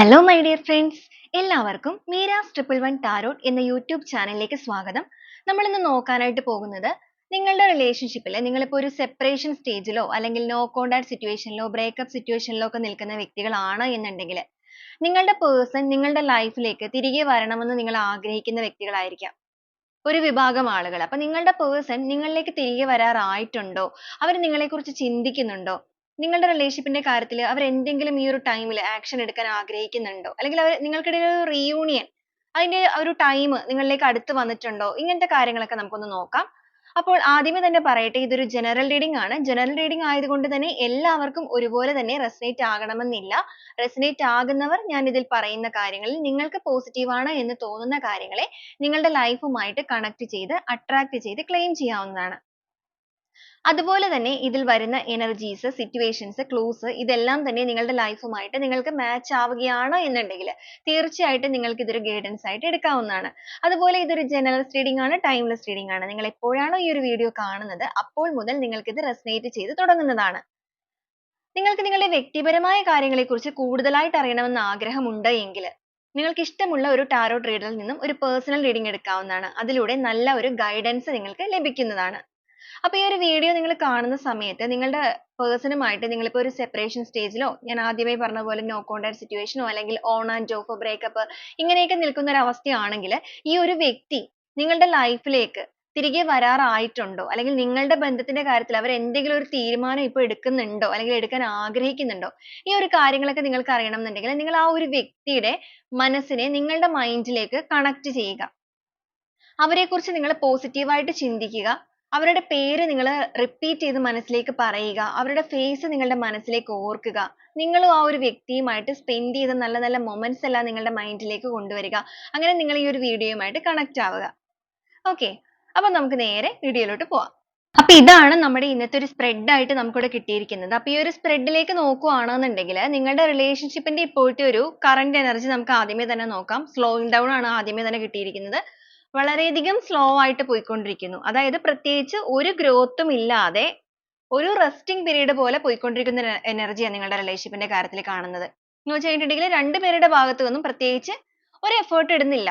Hello my dear friends എല്ലാവർക്കും Meera's triple one tarot എന്ന YouTube ചാനലിലേക്ക് സ്വാഗതം. നമ്മൾ ഇന്ന് നോക്കാനായിട്ട് പോകുന്നത് നിങ്ങളുടെ റിലേഷൻഷിപ്പിൽ നിങ്ങളിപ്പോൾ ഒരു സെപ്പറേഷൻ സ്റ്റേജിലോ അല്ലെങ്കിൽ നോ കോണ്ടാക്ട് സിറ്റുവേഷനിലോ ബ്രേക്കപ്പ് സിറ്റുവേഷനിലോ ഒക്കെ നിൽക്കുന്ന വ്യക്തികളാണ് എന്നുണ്ടെങ്കിൽ നിങ്ങളുടെ പേഴ്സൺ നിങ്ങളുടെ ലൈഫിലേക്ക് തിരികെ വരണമെന്ന് നിങ്ങൾ ആഗ്രഹിക്കുന്ന വ്യക്തികളായിരിക്കാം. ഒരു വിഭാഗം ആളുകൾ അപ്പൊ നിങ്ങളുടെ പേഴ്സൺ നിങ്ങളിലേക്ക് തിരികെ വരാറായിട്ടുണ്ടോ? അവർ നിങ്ങളെക്കുറിച്ച് ചിന്തിക്കുന്നുണ്ടോ? നിങ്ങളുടെ റിലേഷൻഷിപ്പിന്റെ കാര്യത്തിൽ അവർ എന്തെങ്കിലും ഈ ഒരു ടൈമിൽ ആക്ഷൻ എടുക്കാൻ ആഗ്രഹിക്കുന്നുണ്ടോ? അല്ലെങ്കിൽ അവർ നിങ്ങൾക്കിടയിൽ ഒരു റീയൂണിയൻ അതിന്റെ ഒരു ടൈം നിങ്ങളിലേക്ക് അടുത്ത് വന്നിട്ടുണ്ടോ? ഇങ്ങനത്തെ കാര്യങ്ങളൊക്കെ നമുക്കൊന്ന് നോക്കാം. അപ്പോൾ ആദ്യമേ തന്നെ പറയട്ടെ ഇതൊരു ജനറൽ റീഡിംഗ് ആണ്. ജനറൽ റീഡിംഗ് ആയതുകൊണ്ട് തന്നെ എല്ലാവർക്കും ഒരുപോലെ തന്നെ റെസനേറ്റ് ആകണമെന്നില്ല. റെസനേറ്റ് ആകുന്നവർ ഞാൻ ഇതിൽ പറയുന്ന കാര്യങ്ങളിൽ നിങ്ങൾക്ക് പോസിറ്റീവ് ആണ് എന്ന് തോന്നുന്ന കാര്യങ്ങളെ നിങ്ങളുടെ ലൈഫുമായിട്ട് കണക്ട് ചെയ്ത് അട്രാക്ട് ചെയ്ത് ക്ലെയിം ചെയ്യാവുന്നതാണ്. അതുപോലെ തന്നെ ഇതിൽ വരുന്ന energies situations clues ഇതെല്ലാം തന്നെ നിങ്ങളുടെ ലൈഫുമായിട്ട് നിങ്ങൾക്ക് മാച്ച് ആവുകയാണ് എന്നുണ്ടെങ്കിൽ തീർച്ചയായിട്ടും നിങ്ങൾക്ക് ഇതൊരു ഗൈഡൻസ് ആയിട്ട് എടുക്കാവുന്നതാണ്. അതുപോലെ ഇതൊരു ജനറൽ റീഡിംഗ് ആണ് ടൈംലെസ് റീഡിംഗ് ആണ്. നിങ്ങൾ എപ്പോഴാണോ ഈ ഒരു വീഡിയോ കാണുന്നത് അപ്പോൾ മുതൽ നിങ്ങൾക്ക് ഇത് resonate ചെയ്തു തുടങ്ങുന്നതാണ്. നിങ്ങൾക്ക് നിങ്ങളുടെ വ്യക്തിപരമായ കാര്യങ്ങളെക്കുറിച്ച് കൂടുതലായിട്ട് അറിയണമെന്ന് ആഗ്രഹമുണ്ട് എങ്കിൽ നിങ്ങൾക്ക് ഇഷ്ടമുള്ള ഒരു ടാരോ റീഡറിൽ നിന്നും ഒരു പേഴ്സണൽ റീഡിംഗ് എടുക്കാവുന്നതാണ്. അതിലൂടെ നല്ല ഒരു ഗൈഡൻസ് നിങ്ങൾക്ക് ലഭിക്കുന്നതാണ്. അപ്പൊ ഈ ഒരു വീഡിയോ നിങ്ങൾ കാണുന്ന സമയത്ത് നിങ്ങളുടെ പേഴ്സണുമായിട്ട് നിങ്ങളിപ്പോൾ ഒരു സെപ്പറേഷൻ സ്റ്റേജിലോ ഞാൻ ആദ്യമേ പറഞ്ഞ പോലെ നോ കോണ്ടാക്ട് സിറ്റുവേഷനോ അല്ലെങ്കിൽ ഓൺ ആൻഡ് ഓഫ് ബ്രേക്കപ്പ് ഇങ്ങനെയൊക്കെ നിൽക്കുന്ന ഒരു അവസ്ഥയാണെങ്കിൽ ഈ ഒരു വ്യക്തി നിങ്ങളുടെ ലൈഫിലേക്ക് തിരികെ വരാറായിട്ടുണ്ടോ? അല്ലെങ്കിൽ നിങ്ങളുടെ ബന്ധത്തിന്റെ കാര്യത്തിൽ അവർ എന്തെങ്കിലും ഒരു തീരുമാനം ഇപ്പോൾ എടുക്കുന്നുണ്ടോ? അല്ലെങ്കിൽ എടുക്കാൻ ആഗ്രഹിക്കുന്നുണ്ടോ? ഈ ഒരു കാര്യങ്ങളൊക്കെ നിങ്ങൾക്ക് അറിയണം എന്നുണ്ടെങ്കിൽ നിങ്ങൾ ആ ഒരു വ്യക്തിയുടെ മനസ്സിനെ നിങ്ങളുടെ മൈൻഡിലേക്ക് കണക്ട് ചെയ്യുക. അവരെക്കുറിച്ച് നിങ്ങൾ പോസിറ്റീവായിട്ട് ചിന്തിക്കുക. അവരുടെ പേര് നിങ്ങൾ റിപ്പീറ്റ് ചെയ്ത് മനസ്സിലേക്ക് പറയുക. അവരുടെ ഫേസ് നിങ്ങളുടെ മനസ്സിലേക്ക് ഓർക്കുക. നിങ്ങളും ആ ഒരു വ്യക്തിയുമായിട്ട് സ്പെൻഡ് ചെയ്ത നല്ല നല്ല മൊമെന്റ്സ് എല്ലാം നിങ്ങളുടെ മൈൻഡിലേക്ക് കൊണ്ടുവരിക. അങ്ങനെ നിങ്ങൾ ഈ ഒരു വീഡിയോയുമായിട്ട് കണക്ട് ആവുക. ഓക്കെ അപ്പൊ നമുക്ക് നേരെ വീഡിയോയിലോട്ട് പോവാം. അപ്പൊ ഇതാണ് നമ്മുടെ ഇന്നത്തെ ഒരു സ്പ്രെഡായിട്ട് നമുക്കിവിടെ കിട്ടിയിരിക്കുന്നത്. അപ്പൊ ഈ ഒരു സ്പ്രെഡിലേക്ക് നോക്കുവാണെന്നുണ്ടെങ്കിൽ നിങ്ങളുടെ റിലേഷൻഷിപ്പിന്റെ ഇപ്പോഴത്തെ ഒരു കറണ്ട് എനർജി നമുക്ക് ആദ്യമേ തന്നെ നോക്കാം. സ്ലോയിങ് ഡൗൺ ആണ് ആദ്യമേ തന്നെ കിട്ടിയിരിക്കുന്നത്. വളരെയധികം സ്ലോ ആയിട്ട് പോയിക്കൊണ്ടിരിക്കുന്നു. അതായത് പ്രത്യേകിച്ച് ഒരു ഗ്രോത്തും ഇല്ലാതെ ഒരു റെസ്റ്റിംഗ് പീരീഡ് പോലെ പോയിക്കൊണ്ടിരിക്കുന്ന എനർജിയാണ് നിങ്ങളുടെ റിലേഷൻഷിപ്പിന്റെ കാര്യത്തിൽ കാണുന്നത്. എന്ന് വെച്ച് രണ്ടുപേരുടെ ഭാഗത്തു നിന്നും പ്രത്യേകിച്ച് ഒരു എഫേർട്ട് ഇടുന്നില്ല.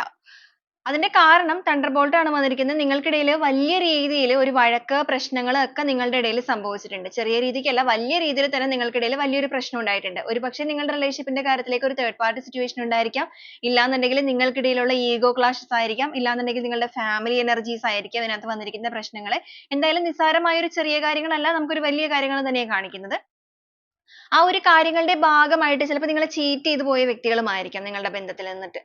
അതിന്റെ കാരണം തണ്ടർ ബോൾട്ട് ആണ് വന്നിരിക്കുന്നത്. നിങ്ങൾക്കിടയിൽ വലിയ രീതിയിൽ ഒരു വഴക്ക് പ്രശ്നങ്ങൾ ഒക്കെ നിങ്ങളുടെ ഇടയിൽ സംഭവിച്ചിട്ടുണ്ട്. ചെറിയ രീതിക്കല്ല വലിയ രീതിയിൽ തന്നെ നിങ്ങൾക്കിടയിൽ വലിയൊരു പ്രശ്നം ഉണ്ടായിട്ടുണ്ട്. ഒരുപക്ഷെ നിങ്ങളുടെ റിലേഷൻഷിപ്പിന്റെ കാര്യത്തിലേക്ക് ഒരു തേർഡ് പാർട്ടി സിറ്റുവേഷൻ ഉണ്ടായിരിക്കാം. ഇല്ലാന്നുണ്ടെങ്കിൽ നിങ്ങൾക്കിടയിലുള്ള ഈഗോ ക്ലാഷസ് ആയിരിക്കാം. ഇല്ലാന്നുണ്ടെങ്കിൽ നിങ്ങളുടെ ഫാമിലി എനർജീസ് ആയിരിക്കാം ഇതിനകത്ത് വന്നിരിക്കുന്ന പ്രശ്നങ്ങൾ എന്തായാലും നിസ്സാരമായ ഒരു ചെറിയ കാര്യങ്ങളല്ല നമുക്കൊരു വലിയ കാര്യങ്ങൾ തന്നെയാണ് കാണിക്കുന്നത്. ആ ഒരു കാര്യങ്ങളുടെ ഭാഗമായിട്ട് ചിലപ്പോൾ നിങ്ങൾ ചീറ്റ് ചെയ്തു പോയ വ്യക്തികളുമായിരിക്കാം നിങ്ങളുടെ ബന്ധത്തിൽ നിന്നിട്ട്.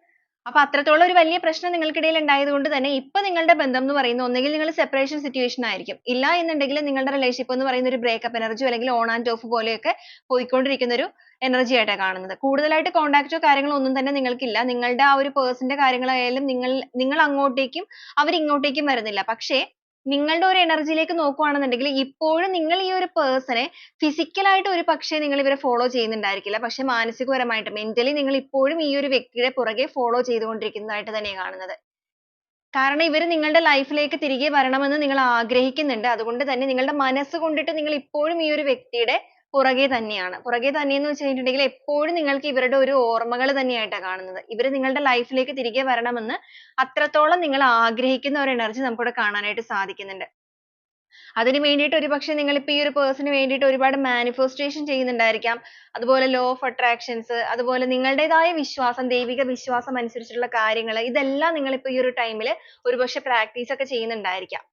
അപ്പൊ അത്രത്തോളം ഒരു വലിയ പ്രശ്നം നിങ്ങൾക്കിടയിൽ ഉണ്ടായതുകൊണ്ട് തന്നെ ഇപ്പൊ നിങ്ങളുടെ ബന്ധം എന്ന് പറയുന്നത് ഒന്നുകിൽ നിങ്ങൾ സെപ്പറേഷൻ സിറ്റുവേഷൻ ആയിരിക്കും. ഇല്ല എന്നുണ്ടെങ്കിൽ നിങ്ങളുടെ റിലേഷൻഷിപ്പ് എന്ന് പറയുന്ന ഒരു breakup energy അല്ലെങ്കിൽ ഓൺ ആൻഡ് ഓഫ് പോലെയൊക്കെ പോയിക്കൊണ്ടിരിക്കുന്ന ഒരു energy ആയിട്ടാണ് കാണുന്നത്. കൂടുതലായിട്ട് ഓ കാര്യങ്ങളോ ഒന്നും തന്നെ നിങ്ങൾക്കില്ല. നിങ്ങളുടെ ആ ഒരു person ന്റെ കാര്യങ്ങളായാലും നിങ്ങൾ നിങ്ങൾ അങ്ങോട്ടേക്കും അവർ ഇങ്ങോട്ടേക്കും വരുന്നില്ല. പക്ഷേ നിങ്ങളുടെ ഒരു എനർജിയിലേക്ക് ലേക്ക് നോക്കുകയാണെന്നുണ്ടെങ്കിൽ ഇപ്പോഴും നിങ്ങൾ ഈ ഒരു person നെ physical ആയിട്ട് ഒരു പക്ഷേ നിങ്ങൾ ഇവരെ ഫോളോ ചെയ്യുന്നുണ്ടായിരിക്കില്ല. പക്ഷേ മാനസികപരമായിട്ട് mentally നിങ്ങൾ ഇപ്പോഴും ഈ ഒരു വ്യക്തിയുടെ പുറകെ ഫോളോ ചെയ്തുകൊണ്ടിരിക്കുന്നതായിട്ട് തന്നെയാണ് കാണുന്നത്. കാരണം ഇവർ നിങ്ങളുടെ ലൈഫിലേക്ക് ലേക്ക് തിരികെ വരണമെന്ന് നിങ്ങൾ ആഗ്രഹിക്കുന്നുണ്ട്. അതുകൊണ്ട് തന്നെ നിങ്ങളുടെ മനസ്സ് കൊണ്ടിട്ട് നിങ്ങൾ ഇപ്പോഴും ഈ ഒരു വ്യക്തിയുടെ പുറകെ തന്നെയാണ്. പുറകെ തന്നെയെന്ന് വെച്ച് കഴിഞ്ഞിട്ടുണ്ടെങ്കിൽ എപ്പോഴും നിങ്ങൾക്ക് ഇവരുടെ ഒരു ഓർമ്മകൾ തന്നെയായിട്ടാ കാണുന്നത്. ഇവർ നിങ്ങളുടെ life ലേക്ക് തിരികെ വരണമെന്ന് അത്രത്തോളം നിങ്ങൾ ആഗ്രഹിക്കുന്ന ഒരു energy നമുക്ക് ഇവിടെ കാണാനായിട്ട് സാധിക്കുന്നുണ്ട്. അതിനു വേണ്ടിയിട്ട് ഒരുപക്ഷെ നിങ്ങൾ ഇപ്പൊ ഈ ഒരു person വേണ്ടിയിട്ട് ഒരുപാട് manifestation ചെയ്യുന്നുണ്ടായിരിക്കാം. അതുപോലെ law of attractions അതുപോലെ നിങ്ങളുടേതായ വിശ്വാസം ദൈവിക വിശ്വാസം അനുസരിച്ചിട്ടുള്ള കാര്യങ്ങൾ ഇതെല്ലാം നിങ്ങൾ ഇപ്പൊ ഈ ഒരു time ൽ ഒരുപക്ഷെ practice ഒക്കെ ചെയ്യുന്നുണ്ടായിരിക്കാം.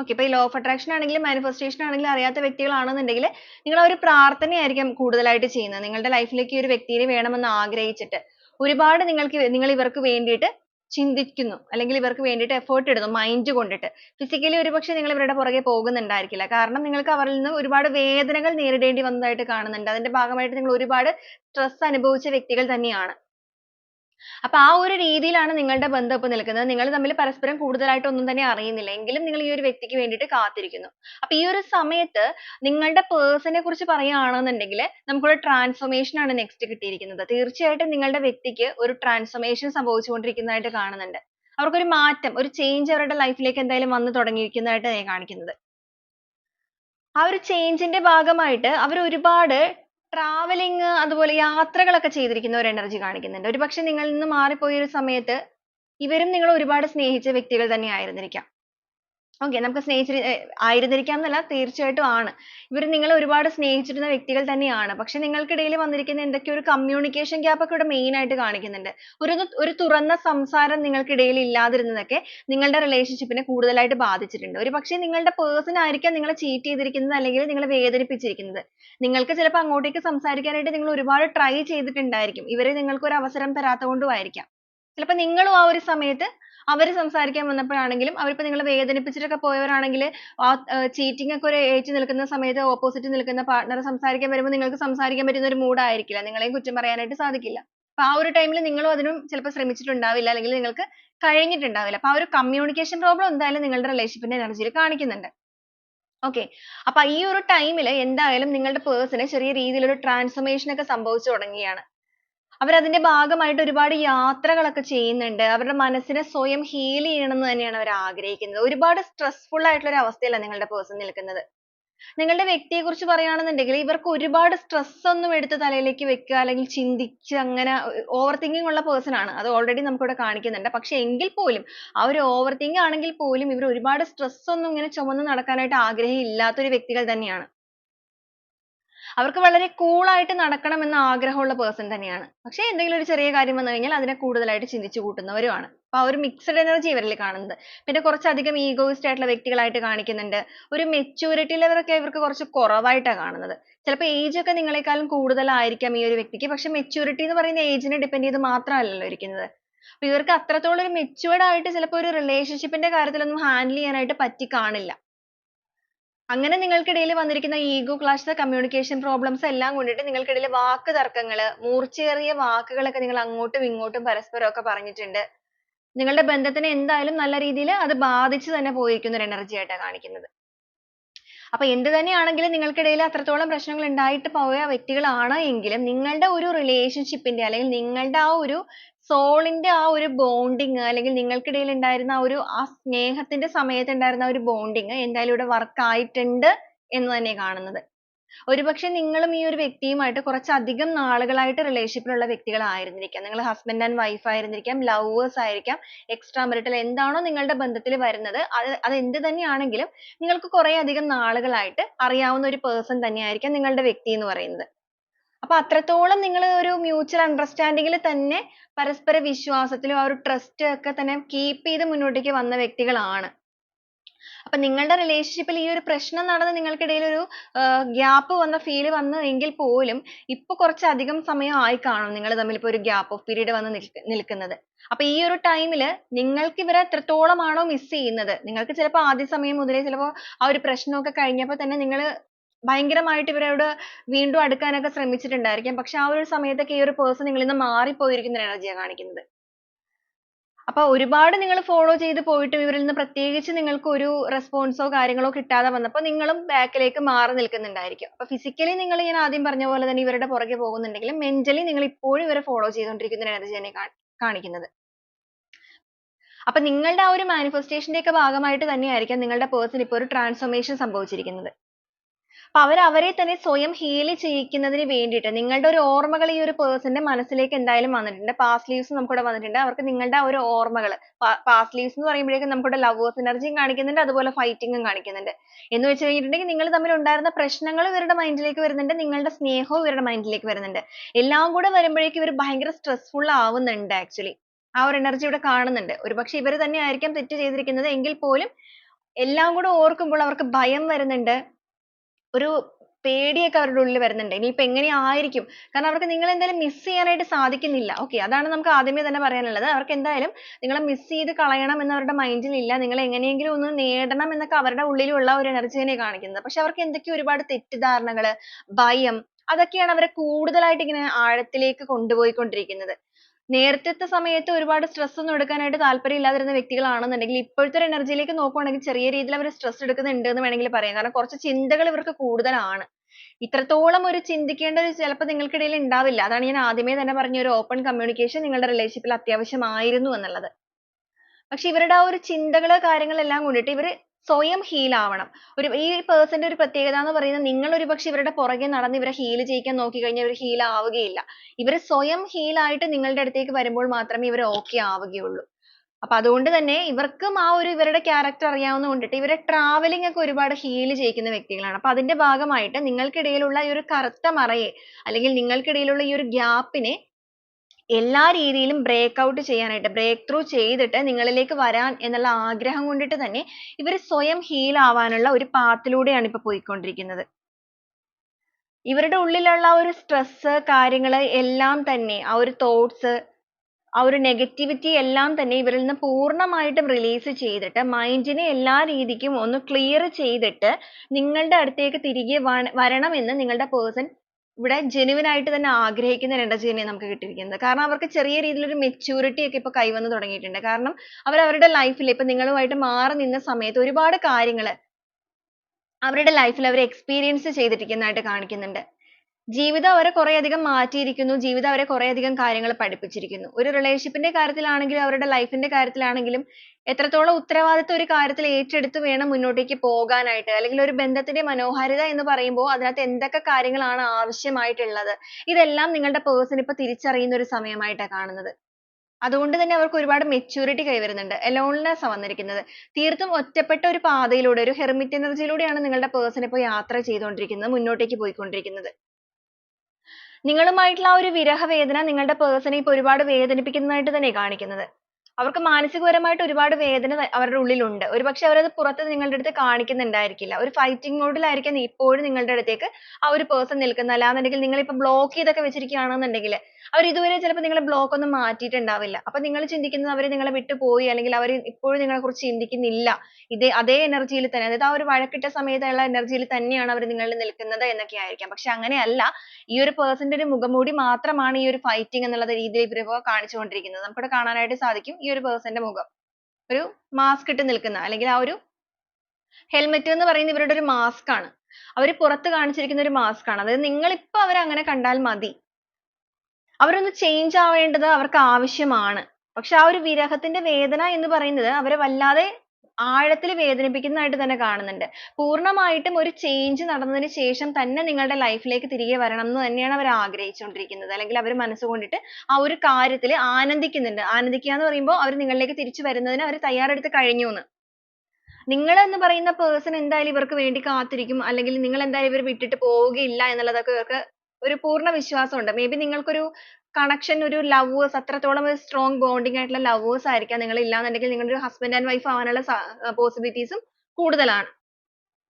Okay ഇപ്പൊ ഈ law of attraction ആണെങ്കിലും manifestation ആണെങ്കിലും അറിയാത്ത വ്യക്തികളാണെന്നുണ്ടെങ്കിൽ നിങ്ങൾ ആ ഒരു പ്രാർത്ഥനയായിരിക്കും കൂടുതലായിട്ട് ചെയ്യുന്നത്. നിങ്ങളുടെ life ലേക്ക് ഈ ഒരു വ്യക്തിയെ വേണമെന്ന് ആഗ്രഹിച്ചിട്ട്. ഒരുപാട് നിങ്ങൾക്ക് നിങ്ങൾ ഇവർക്ക് വേണ്ടിയിട്ട് ചിന്തിക്കുന്നു. അല്ലെങ്കിൽ ഇവർക്ക് വേണ്ടിയിട്ട് effort ഇടുന്നു mind കൊണ്ടിട്ട്. Physically ഒരുപക്ഷെ നിങ്ങൾ ഇവരുടെ പുറകെ പോകുന്നുണ്ടായിരിക്കില്ല. കാരണം നിങ്ങൾക്ക് അവരിൽ നിന്ന് ഒരുപാട് വേദനകൾ നേരിടേണ്ടി വന്നതായിട്ട് കാണുന്നുണ്ട്. അതിന്റെ ഭാഗമായിട്ട് നിങ്ങൾ ഒരുപാട് stress അനുഭവിച്ച വ്യക്തികൾ തന്നെയാണ്. അപ്പൊ ആ ഒരു രീതിയിലാണ് നിങ്ങളുടെ ബന്ധം ഇപ്പൊ നിൽക്കുന്നത്. നിങ്ങൾ തമ്മിൽ പരസ്പരം കൂടുതലായിട്ട് ഒന്നും തന്നെ അറിയുന്നില്ല. എങ്കിലും നിങ്ങൾ ഈ ഒരു വ്യക്തിക്ക് വേണ്ടിയിട്ട് കാത്തിരിക്കുന്നു. അപ്പൊ ഈ ഒരു സമയത്ത് നിങ്ങളുടെ person നെ കുറിച്ച് പറയുകയാണെന്നുണ്ടെങ്കിൽ നമുക്കൊരു transformation ആണ് next കിട്ടിയിരിക്കുന്നത്. തീർച്ചയായിട്ടും നിങ്ങളുടെ വ്യക്തിക്ക് ഒരു transformation സംഭവിച്ചുകൊണ്ടിരിക്കുന്നതായിട്ട് കാണുന്നുണ്ട്. അവർക്കൊരു മാറ്റം ഒരു change അവരുടെ life ലേക്ക് എന്തായാലും വന്നു തുടങ്ങിയിരിക്കുന്നതായിട്ട് കാണിക്കുന്നത്. ആ ഒരു change ന്റെ ഭാഗമായിട്ട് അവർ ഒരുപാട് ട്രാവലിംഗ് അതുപോലെ യാത്രകളൊക്കെ ചെയ്തിരിക്കുന്ന ഒരു എനർജി കാണിക്കുന്നുണ്ട്. ഒരുപക്ഷെ നിങ്ങളിൽ നിന്ന് മാറിപ്പോയ ഒരു സമയത്ത് ഇവരും നിങ്ങളെ ഒരുപാട് സ്നേഹിച്ച വ്യക്തികൾ തന്നെ ആയിരുന്നിരിക്കാം ഓക്കെ നമുക്ക് സ്നേഹിച്ചിരി ആയിരുന്നിരിക്കാം എന്നല്ല തീർച്ചയായിട്ടും ആണ്. ഇവർ നിങ്ങളെ ഒരുപാട് സ്നേഹിച്ചിരുന്ന വ്യക്തികൾ തന്നെയാണ്. പക്ഷെ നിങ്ങൾക്കിടയിൽ വന്നിരിക്കുന്ന എന്തൊക്കെയോ ഒരു കമ്മ്യൂണിക്കേഷൻ gap ഒക്കെ ഇവിടെ മെയിൻ ആയിട്ട് കാണിക്കുന്നുണ്ട്. ഒരു ഒരു തുറന്ന സംസാരം നിങ്ങൾക്കിടയിൽ ഇല്ലാതിരുന്നതൊക്കെ നിങ്ങളുടെ റിലേഷൻഷിപ്പിനെ കൂടുതലായിട്ട് ബാധിച്ചിട്ടുണ്ട്. ഒരുപക്ഷെ നിങ്ങളുടെ പേഴ്സൺ ആയിരിക്കാം നിങ്ങളെ ചീറ്റ് ചെയ്തിരിക്കുന്നത് അല്ലെങ്കിൽ നിങ്ങളെ വേദനിപ്പിച്ചിരിക്കുന്നത്. നിങ്ങൾക്ക് ചിലപ്പോൾ അങ്ങോട്ടേക്ക് സംസാരിക്കാനായിട്ട് നിങ്ങൾ ഒരുപാട് try ചെയ്തിട്ടുണ്ടായിരിക്കും. ഇവർ നിങ്ങൾക്ക് ഒരു അവസരം തരാത്തത് ആയിരിക്കാം. ചിലപ്പോൾ നിങ്ങളും ആ ഒരു സമയത്ത് അവർ സംസാരിക്കാൻ വന്നപ്പോഴാണെങ്കിലും അവരിപ്പോ നിങ്ങളെ വേദനിപ്പിച്ചിട്ടൊക്കെ പോയവരാണെങ്കിൽ ആ cheating ഒക്കെ ഒരു ഏറ്റ് നിൽക്കുന്ന സമയത്ത് ഓപ്പോസിറ്റ് നിൽക്കുന്ന partner സംസാരിക്കാൻ വരുമ്പോൾ നിങ്ങൾക്ക് സംസാരിക്കാൻ പറ്റുന്ന ഒരു mood ആയിരിക്കില്ല. നിങ്ങളെയും കുറ്റം പറയാനായിട്ട് സാധിക്കില്ല. അപ്പൊ ആ ഒരു ടൈമിൽ നിങ്ങളും അതിനും ചിലപ്പോൾ ശ്രമിച്ചിട്ടുണ്ടാവില്ല അല്ലെങ്കിൽ നിങ്ങൾക്ക് കഴിഞ്ഞിട്ടുണ്ടാവില്ല. അപ്പൊ ആ ഒരു കമ്മ്യൂണിക്കേഷൻ പ്രോബ്ലം എന്തായാലും നിങ്ങളുടെ റിലേഷൻഷിപ്പിന്റെ എനർജിയിൽ കാണിക്കുന്നുണ്ട്. Okay. അപ്പൊ ഈ ഒരു time ൽ എന്തായാലും നിങ്ങളുടെ person ചെറിയ രീതിയിൽ ഒരു ഒക്കെ സംഭവിച്ചു തുടങ്ങുകയാണ്. അവർ അതിന്റെ ഭാഗമായിട്ട് ഒരുപാട് യാത്രകളൊക്കെ ചെയ്യുന്നുണ്ട്. അവരുടെ മനസ്സിനെ സ്വയം ഹീൽ ചെയ്യണം എന്ന് തന്നെയാണ് അവർ ആഗ്രഹിക്കുന്നത്. ഒരുപാട് സ്ട്രെസ്ഫുൾ ആയിട്ടുള്ള ഒരു അവസ്ഥയിലാണ് നിങ്ങളുടെ person നിൽക്കുന്നത്. നിങ്ങളുടെ വ്യക്തിയെ കുറിച്ച് പറയുകയാണെന്നുണ്ടെങ്കിൽ ഇവർക്ക് ഒരുപാട് stress ഒന്നും എടുത്ത് തലയിലേക്ക് വെക്കുക അല്ലെങ്കിൽ ചിന്തിച്ച് അങ്ങനെ ഓവർ തിങ്കിങ് ഉള്ള person ആണ്. അത് ഓൾറെഡി നമുക്ക് ഇവിടെ കാണിക്കുന്നുണ്ട്. പക്ഷെ എങ്കിൽ പോലും ആ ഒരു ഓവർ തിങ്ക് ആണെങ്കിൽ പോലും ഇവർ ഒരുപാട് stress ഒന്നും ഇങ്ങനെ ചുമന്ന് നടക്കാനായിട്ട് ആഗ്രഹം ഇല്ലാത്ത ഒരു വ്യക്തികൾ തന്നെയാണ്. അവർക്ക് വളരെ cool ആയിട്ട് നടക്കണം എന്ന ആഗ്രഹമുള്ള പേഴ്സൺ തന്നെയാണ്. പക്ഷെ എന്തെങ്കിലും ഒരു ചെറിയ കാര്യം വന്നു കഴിഞ്ഞാൽ അതിനെ കൂടുതലായിട്ട് ചിന്തിച്ചു കൂട്ടുന്നവരുമാണ്. അപ്പൊ ആ ഒരു മിക്സഡ് എനർജി ഇവരിൽ കാണുന്നത്. പിന്നെ കുറച്ചധികം ഈഗോയിസ്റ്റ് ആയിട്ടുള്ള വ്യക്തികളായിട്ട് കാണിക്കുന്നുണ്ട്. ഒരു maturity level ഒക്കെ ഇവർക്ക് കുറച്ച് കുറവായിട്ടാണ് കാണുന്നത്. ചിലപ്പോൾ ഏജ് ഒക്കെ നിങ്ങളെക്കാളും കൂടുതലായിരിക്കാം ഈ ഒരു വ്യക്തിക്ക്. പക്ഷെ maturity എന്ന് പറയുന്ന ഏജിനെ depend ചെയ്ത് മാത്രമല്ലല്ലോ ഇരിക്കുന്നത്. അപ്പൊ ഇവർക്ക് അത്രത്തോളം ഒരു matured ആയിട്ട് ചിലപ്പോൾ ഒരു റിലേഷൻഷിപ്പിന്റെ ന്റെ കാര്യത്തിലൊന്നും ഹാൻഡിൽ ചെയ്യാനായിട്ട് പറ്റി കാണില്ല. അങ്ങനെ നിങ്ങൾക്കിടയിൽ വന്നിരിക്കുന്ന ഈഗോ ക്ലാഷ് കമ്മ്യൂണിക്കേഷൻ പ്രോബ്ലംസ് എല്ലാം കൊണ്ടിട്ട് നിങ്ങൾക്കിടയിൽ വാക്ക് തർക്കങ്ങൾ മൂർച്ചയേറിയ വാക്കുകളൊക്കെ നിങ്ങൾ അങ്ങോട്ടും ഇങ്ങോട്ടും പരസ്പരം ഒക്കെ പറഞ്ഞിട്ടുണ്ട്. നിങ്ങളുടെ ബന്ധത്തിനെ എന്തായാലും നല്ല രീതിയിൽ അത് ബാധിച്ചു തന്നെ പോയിരിക്കുന്ന ഒരു എനർജി ആയിട്ടാണ് കാണിക്കുന്നത്. അപ്പൊ എന്ത് തന്നെയാണെങ്കിലും നിങ്ങൾക്കിടയിൽ അത്രത്തോളം പ്രശ്നങ്ങൾ ഉണ്ടായിട്ട് പോയ വ്യക്തികളാണ് എങ്കിലും നിങ്ങളുടെ ഒരു റിലേഷൻഷിപ്പിന്റെ ന്റെ അല്ലെങ്കിൽ നിങ്ങളുടെ ആ ഒരു soul ന്റെ ആ ഒരു bonding അല്ലെങ്കിൽ നിങ്ങൾക്കിടയിൽ ഉണ്ടായിരുന്ന ആ ഒരു ആ സ്നേഹത്തിന്റെ സമയത്ത് ഉണ്ടായിരുന്ന ആ ഒരു bonding എന്തായാലും ഇവിടെ വർക്ക് ആയിട്ടുണ്ട് എന്ന് തന്നെ കാണുന്നത്. ഒരുപക്ഷെ നിങ്ങളും ഈ ഒരു വ്യക്തിയുമായിട്ട് കുറച്ചധികം നാളുകളായിട്ട് റിലേഷൻഷിപ്പിലുള്ള ൽ ഉള്ള വ്യക്തികളായിരുന്നിരിക്കാം. നിങ്ങൾ husband and wife ആയിരുന്നിരിക്കാം ലവേഴ്സ് ആയിരിക്കാം എക്സ്ട്രാ marital എന്താണോ നിങ്ങളുടെ ബന്ധത്തിൽ വരുന്നത് അത് അത് എന്ത് തന്നെയാണെങ്കിലും നിങ്ങൾക്ക് കുറേ അധികം നാളുകളായിട്ട് അറിയാവുന്ന ഒരു പേഴ്സൺ തന്നെയായിരിക്കാം നിങ്ങളുടെ വ്യക്തി എന്ന് പറയുന്നത്. അപ്പൊ അത്രത്തോളം നിങ്ങൾ ഒരു മ്യൂച്വൽ understanding ൽ തന്നെ പരസ്പര വിശ്വാസത്തിലും ആ ഒരു ട്രസ്റ്റ് ഒക്കെ തന്നെ കീപ്പ് ചെയ്ത് മുന്നോട്ടേക്ക് വന്ന വ്യക്തികളാണ്. അപ്പൊ നിങ്ങളുടെ റിലേഷൻഷിപ്പിൽ ഈ ഒരു പ്രശ്നം നടന്ന് നിങ്ങൾക്കിടയിൽ ഒരു ഗ്യാപ്പ് വന്ന feel വന്നു എങ്കിൽ പോലും ഇപ്പൊ കുറച്ചധികം സമയം ആയി കാണും നിങ്ങൾ തമ്മിൽ ഇപ്പൊ ഒരു ഗ്യാപ്പ് of period വന്ന് നിൽക്ക് നിൽക്കുന്നത്. അപ്പൊ ഈ ഒരു time ൽ നിങ്ങൾക്ക് ഇവരെ എത്രത്തോളമാണോ miss ചെയ്യുന്നത്? നിങ്ങൾക്ക് ചിലപ്പോൾ ആദ്യ സമയം മുതലേ ചിലപ്പോൾ ആ ഒരു പ്രശ്നമൊക്കെ കഴിഞ്ഞപ്പോൾ തന്നെ നിങ്ങൾ ഭയങ്കരമായിട്ട് ഇവരോട് വീണ്ടും അടുക്കാനൊക്കെ ശ്രമിച്ചിട്ടുണ്ടായിരിക്കാം. പക്ഷെ ആ ഒരു സമയത്തൊക്കെ ഈ ഒരു person നിങ്ങളിൽ നിന്ന് മാറിപ്പോയിരിക്കുന്ന energy യാണ് കാണിക്കുന്നത്. അപ്പൊ ഒരുപാട് നിങ്ങൾ ഫോളോ ചെയ്ത് പോയിട്ടും ഇവരിൽ നിന്ന് പ്രത്യേകിച്ച് നിങ്ങൾക്ക് ഒരു റെസ്പോൺസോ കാര്യങ്ങളോ കിട്ടാതെ വന്നപ്പോൾ നിങ്ങളും ബാക്കിലേക്ക് ലേക്ക് മാറി നിൽക്കുന്നുണ്ടായിരിക്കും. അപ്പൊ physically നിങ്ങൾ ഞാൻ ആദ്യം പറഞ്ഞ പോലെ തന്നെ ഇവരുടെ പുറകെ പോകുന്നുണ്ടെങ്കിലും മെന്റലി നിങ്ങൾ ഇപ്പോഴും ഇവരെ ഫോളോ ചെയ്തുകൊണ്ടിരിക്കുന്ന എനർജി തന്നെയാണ് കാണിക്കുന്നത്. അപ്പൊ നിങ്ങളുടെ ആ ഒരു manifestation ന്റെ ഒക്കെ ഭാഗമായിട്ട് തന്നെയായിരിക്കാം നിങ്ങളുടെ പേഴ്സൺ ഇപ്പോൾ ഒരു ട്രാൻസ്ഫോർമേഷൻ സംഭവിച്ചിരിക്കുന്നത്. അപ്പൊ അവർ അവരെ തന്നെ സ്വയം heal ചെയ്യിക്കുന്നതിന് വേണ്ടിയിട്ട് നിങ്ങളുടെ ഒരു ഓർമ്മകൾ ഈ ഒരു person ന്റെ മനസ്സിലേക്ക് എന്തായാലും വന്നിട്ടുണ്ട്. past lives നമുക്കിവിടെ വന്നിട്ടുണ്ട്. അവർക്ക് നിങ്ങളുടെ ഒരു ഓർമ്മകൾ പാസ്റ്റ് lives എന്ന് പറയുമ്പോഴേക്കും നമുക്കിവിടെ lovers energy യും കാണിക്കുന്നുണ്ട്. അതുപോലെ ഉം കാണിക്കുന്നുണ്ട്. എന്ന് വെച്ച് കഴിഞ്ഞിട്ടുണ്ടെങ്കിൽ നിങ്ങൾ തമ്മിൽ ഉണ്ടായിരുന്ന പ്രശ്നങ്ങൾ ഇവരുടെ മൈൻഡിലേക്ക് ലേക്ക് വരുന്നുണ്ട്. നിങ്ങളുടെ സ്നേഹവും ഇവരുടെ മൈൻഡിലേക്ക് ലേക്ക് വരുന്നുണ്ട്. എല്ലാം കൂടെ വരുമ്പോഴേക്കും ഇവർ ഭയങ്കര സ്ട്രെസ്ഫുൾ ആവുന്നുണ്ട് ആക്ച്വലി ആ ഒരു എനർജി ഇവിടെ കാണുന്നുണ്ട്. ഒരുപക്ഷെ ഇവർ തന്നെ ആയിരിക്കാം തെറ്റ് ചെയ്തിരിക്കുന്നത്. എങ്കിൽ പോലും എല്ലാം കൂടെ ഓർക്കുമ്പോൾ അവർക്ക് ഭയം വരുന്നുണ്ട്. ഒരു പേടിയൊക്കെ അവരുടെ ഉള്ളിൽ വരുന്നുണ്ട്. ഇനിയിപ്പോ എങ്ങനെ ആയിരിക്കും കാരണം അവർക്ക് നിങ്ങളെ എന്തായാലും miss ചെയ്യാനായിട്ട് സാധിക്കുന്നില്ല. Okay അതാണ് നമുക്ക് ആദ്യമേ തന്നെ പറയാനുള്ളത്. അവർക്ക് എന്തായാലും നിങ്ങളെ miss ചെയ്ത് കളയണം എന്ന് അവരുടെ mind ൽ ഇല്ല. നിങ്ങളെ എങ്ങനെയെങ്കിലും ഒന്ന് നേടണം എന്നൊക്കെ അവരുടെ ഉള്ളിലുള്ള ഒരു energy തന്നെയാണ് കാണിക്കുന്നത്. പക്ഷെ അവർക്ക് എന്തൊക്കെയോ ഒരുപാട് തെറ്റിദ്ധാരണകൾ ഭയം അതൊക്കെയാണ് അവരെ കൂടുതലായിട്ട് ഇങ്ങനെ ആഴത്തിലേക്ക് കൊണ്ടുപോയിക്കൊണ്ടിരിക്കുന്നത്. നേരത്തെ സമയത്ത് ഒരുപാട് stress ഒന്നും എടുക്കാനായിട്ട് താല്പര്യം ഇല്ലാതിരുന്ന വ്യക്തികളാണെന്നുണ്ടെങ്കിൽ ഇപ്പോഴത്തെ ഒരു energy ലേക്ക് നോക്കുവാണെങ്കിൽ ചെറിയ രീതിയിൽ അവർ stress എടുക്കുന്നുണ്ട് എന്ന് വേണമെങ്കിൽ പറയാം. കാരണം കുറച്ച് ചിന്തകൾ ഇവർക്ക് കൂടുതലാണ്. ഇത്രത്തോളം ഒരു ചിന്തിക്കേണ്ട ഒരു ചിലപ്പോൾ നിങ്ങൾക്കിടയിൽ ഉണ്ടാവില്ല. അതാണ് ഞാൻ ആദ്യമേ തന്നെ പറഞ്ഞ ഒരു ഓപ്പൺ കമ്മ്യൂണിക്കേഷൻ നിങ്ങളുടെ റിലേഷൻഷിപ്പിൽ അത്യാവശ്യമായിരുന്നു എന്നുള്ളത്. പക്ഷെ ഇവരുടെ ആ ഒരു ചിന്തകൾ കാര്യങ്ങളെല്ലാം കൊണ്ടിട്ട് ഇവർ സ്വയം ഹീൽ ആവണം. ഒരു ഈ പേഴ്സന്റെ ഒരു പ്രത്യേകത എന്ന് പറയുന്നത് നിങ്ങൾ ഒരുപക്ഷെ ഇവരുടെ പുറകെ നടന്ന് ഇവരെ ഹീൽ ചെയ്യിക്കാൻ നോക്കി കഴിഞ്ഞാൽ ഇവർ ഹീൽ ആവുകയില്ല. ഇവർ സ്വയം ഹീൽ ആയിട്ട് നിങ്ങളുടെ അടുത്തേക്ക് വരുമ്പോൾ മാത്രമേ ഇവർ ഓക്കെ ആവുകയുള്ളൂ. അപ്പൊ അതുകൊണ്ട് തന്നെ ഇവർക്കും ആ ഒരു ഇവരുടെ ക്യാരക്ടർ അറിയാവുന്നത് കൊണ്ടിട്ട് ഇവരെ ട്രാവലിംഗ് ഒക്കെ ഒരുപാട് ഹീൽ ചെയ്യിക്കുന്ന വ്യക്തികളാണ്. അപ്പൊ അതിന്റെ ഭാഗമായിട്ട് നിങ്ങൾക്കിടയിലുള്ള ഈ ഒരു കറുത്ത മറയെ അല്ലെങ്കിൽ നിങ്ങൾക്കിടയിലുള്ള ഈ ഒരു ഗ്യാപ്പിനെ എല്ലാ രീതിയിലും ബ്രേക്ക് ഔട്ട് ചെയ്യാനായിട്ട് ബ്രേക്ക് ത്രൂ ചെയ്തിട്ട് നിങ്ങളിലേക്ക് വരാൻ എന്നുള്ള ആഗ്രഹം കൊണ്ടിട്ട് തന്നെ ഇവർ സ്വയം ഹീൽ ആവാനുള്ള ഒരു പാത്തിലൂടെയാണ് ഇപ്പൊ പോയിക്കൊണ്ടിരിക്കുന്നത്. ഇവരുടെ ഉള്ളിലുള്ള ആ ഒരു സ്ട്രെസ് കാര്യങ്ങൾ എല്ലാം തന്നെ ആ ഒരു തോട്ട്സ് ആ ഒരു നെഗറ്റിവിറ്റി എല്ലാം തന്നെ ഇവരിൽ നിന്ന് പൂർണമായിട്ടും റിലീസ് ചെയ്തിട്ട് മൈൻഡിനെ എല്ലാ രീതിക്കും ഒന്ന് ക്ലിയർ ചെയ്തിട്ട് നിങ്ങളുടെ അടുത്തേക്ക് തിരികെ വരണമെന്ന് നിങ്ങളുടെ പേഴ്സൺ ഇവിടെ ജെനുവിൻ ആയിട്ട് തന്നെ ആഗ്രഹിക്കുന്ന ഒരു നമുക്ക് കിട്ടിയിരിക്കുന്നത്. കാരണം അവർക്ക് ചെറിയ രീതിയിൽ ഒരു മെച്യൂരിറ്റി ഒക്കെ ഇപ്പോൾ കൈവന്നു തുടങ്ങിയിട്ടുണ്ട്. കാരണം അവർ അവരുടെ ലൈഫിൽ ഇപ്പോ നിങ്ങളുമായിട്ട് മാറി നിന്ന സമയത്ത് ഒരുപാട് കാര്യങ്ങൾ അവരുടെ ലൈഫിൽ അവർ എക്സ്പീരിയൻസ് ചെയ്തിരിക്കുന്നതായിട്ട് കാണിക്കുന്നുണ്ട്. ജീവിതം അവരെ കുറെ അധികം മാറ്റിയിരിക്കുന്നു ജീവിതം അവരെ കുറെ അധികം കാര്യങ്ങൾ പഠിപ്പിച്ചിരിക്കുന്നു. ഒരു റിലേഷൻഷിപ്പിന്റെ കാര്യത്തിലാണെങ്കിലും അവരുടെ ലൈഫിന്റെ കാര്യത്തിലാണെങ്കിലും എത്രത്തോളം ഉത്തരവാദിത്വം ഒരു കാര്യത്തിൽ ഏറ്റെടുത്ത് വേണം മുന്നോട്ടേക്ക് പോകാനായിട്ട്. അല്ലെങ്കിൽ ഒരു ബന്ധത്തിന്റെ മനോഹാരിത എന്ന് പറയുമ്പോൾ അതിനകത്ത് എന്തൊക്കെ കാര്യങ്ങളാണ് ആവശ്യമായിട്ടുള്ളത്. ഇതെല്ലാം നിങ്ങളുടെ പേഴ്സൺ ഇപ്പൊ തിരിച്ചറിയുന്ന ഒരു സമയമായിട്ടാണ് കാണുന്നത്. അതുകൊണ്ട് തന്നെ അവർക്ക് ഒരുപാട് മെച്യൂരിറ്റി കൈവരുന്നുണ്ട്. അലോൺനെസ് വന്നിരിക്കുന്നത്. തീർത്തും ഒറ്റപ്പെട്ട ഒരു പാതയിലൂടെ ഒരു ഹെർമിറ്റ് എനർജിയിലൂടെയാണ് നിങ്ങളുടെ പേഴ്സൺ ഇപ്പോൾ യാത്ര ചെയ്തുകൊണ്ടിരിക്കുന്നത് മുന്നോട്ടേക്ക് പോയിക്കൊണ്ടിരിക്കുന്നത്. നിങ്ങളുമായിട്ടുള്ള ആ ഒരു വിരഹവേദന നിങ്ങളുടെ പേഴ്സണെ ഇപ്പൊ ഒരുപാട് വേദനിപ്പിക്കുന്നതായിട്ട് തന്നെ കാണിക്കുന്നത്. അവർക്ക് മാനസികപരമായിട്ട് ഒരുപാട് വേദന അവരുടെ ഉള്ളിലുണ്ട്. ഒരുപക്ഷെ അവരത് പുറത്ത് നിങ്ങളുടെ അടുത്ത് കാണിക്കുന്നുണ്ടായിരിക്കില്ല. ഒരു ഫൈറ്റിംഗ് മോഡിലായിരിക്കാം ഇപ്പോഴും നിങ്ങളുടെ അടുത്തേക്ക് ആ ഒരു പേഴ്സൺ നിൽക്കുന്നത്. അല്ലാന്നുണ്ടെങ്കിൽ നിങ്ങൾ ഇപ്പൊ ബ്ലോക്ക് ചെയ്തൊക്കെ വെച്ചിരിക്കുകയാണെന്നുണ്ടെങ്കിൽ അവർ ഇതുവരെ ചിലപ്പോൾ നിങ്ങളെ ബ്ലോക്ക് ഒന്നും മാറ്റിയിട്ടുണ്ടാവില്ല. അപ്പോൾ നിങ്ങൾ ചിന്തിക്കുന്നത് അവർ നിങ്ങളെ വിട്ടു പോയി അല്ലെങ്കിൽ അവർ ഇപ്പോഴും നിങ്ങളെ കുറിച്ച് ചിന്തിക്കുന്നില്ല. ഇതേ അതേ എനർജിയിൽ തന്നെ അതായത് ആ ഒരു വഴക്കിട്ട സമയത്തുള്ള എനർജിയിൽ തന്നെയാണ് അവർ നിങ്ങളിൽ നിൽക്കുന്നത് എന്നൊക്കെ ആയിരിക്കാം. പക്ഷെ അങ്ങനെയല്ല ഈ ഒരു പേഴ്സന്റെ ഒരു മുഖംമൂടി മാത്രമാണ് ഈ ഒരു ഫൈറ്റിംഗ് എന്നുള്ള രീതിയിൽ ഇവർ ഇപ്പോൾ കാണിച്ചുകൊണ്ടിരിക്കുന്നത്. നമുക്കിവിടെ കാണാനായിട്ട് സാധിക്കും ഈ ഒരു പേഴ്സന്റെ മുഖം. ഒരു മാസ്ക് ഇട്ട് നിൽക്കുന്ന അല്ലെങ്കിൽ ആ ഒരു ഹെൽമെറ്റ് എന്ന് പറയുന്ന ഇവരുടെ ഒരു മാസ്ക് ആണ്. അവർ പുറത്ത് കാണിച്ചിരിക്കുന്ന ഒരു മാസ്ക് ആണ്. അതായത് നിങ്ങൾ ഇപ്പോൾ അവരെ അങ്ങനെ കണ്ടാൽ മതി. അവരൊന്ന് ചേഞ്ച് ആവേണ്ടത് അവർക്ക് ആവശ്യമാണ്. പക്ഷെ ആ ഒരു വിരഹത്തിന്റെ വേദന എന്ന് പറയുന്നത് അവരെ വല്ലാതെ ആഴത്തിൽ വേദനിപ്പിക്കുന്നതായിട്ട് തന്നെ കാണുന്നുണ്ട്. പൂർണമായിട്ടും ഒരു ചേഞ്ച് നടന്നതിന് ശേഷം തന്നെ നിങ്ങളുടെ ലൈഫിലേക്ക് തിരികെ വരണം എന്ന് തന്നെയാണ് അവർ ആഗ്രഹിച്ചുകൊണ്ടിരിക്കുന്നത്. അല്ലെങ്കിൽ അവർ മനസ്സുകൊണ്ടിട്ട് ആ ഒരു കാര്യത്തിൽ ആനന്ദിക്കുന്നുണ്ട്. ആനന്ദിക്കുക എന്ന് പറയുമ്പോൾ അവർ നിങ്ങളിലേക്ക് തിരിച്ചു വരുന്നതിന് അവർ തയ്യാറെടുത്ത് കഴിഞ്ഞു എന്ന്. നിങ്ങൾ എന്ന് പറയുന്ന പേഴ്സൺ എന്തായാലും ഇവർക്ക് വേണ്ടി കാത്തിരിക്കും. അല്ലെങ്കിൽ നിങ്ങൾ എന്തായാലും ഇവർ വിട്ടിട്ട് പോവുകയില്ല എന്നുള്ളതൊക്കെ ഇവർക്ക് ഒരു പൂർണ വിശ്വാസമുണ്ട്. മേ ബി നിങ്ങൾക്കൊരു കണക്ഷൻ ഒരു ലവേഴ്സ് അത്രത്തോളം ഒരു സ്ട്രോങ് ബോണ്ടിങ് ആയിട്ടുള്ള ലവേഴ്സ് ആയിരിക്കാം നിങ്ങൾ ഇല്ലാന്നുണ്ടെങ്കിൽ ഒരു ഹസ്ബൻഡ് ആൻഡ് വൈഫ് ആവാനുള്ള പോസിബിലിറ്റീസും കൂടുതലാണ്.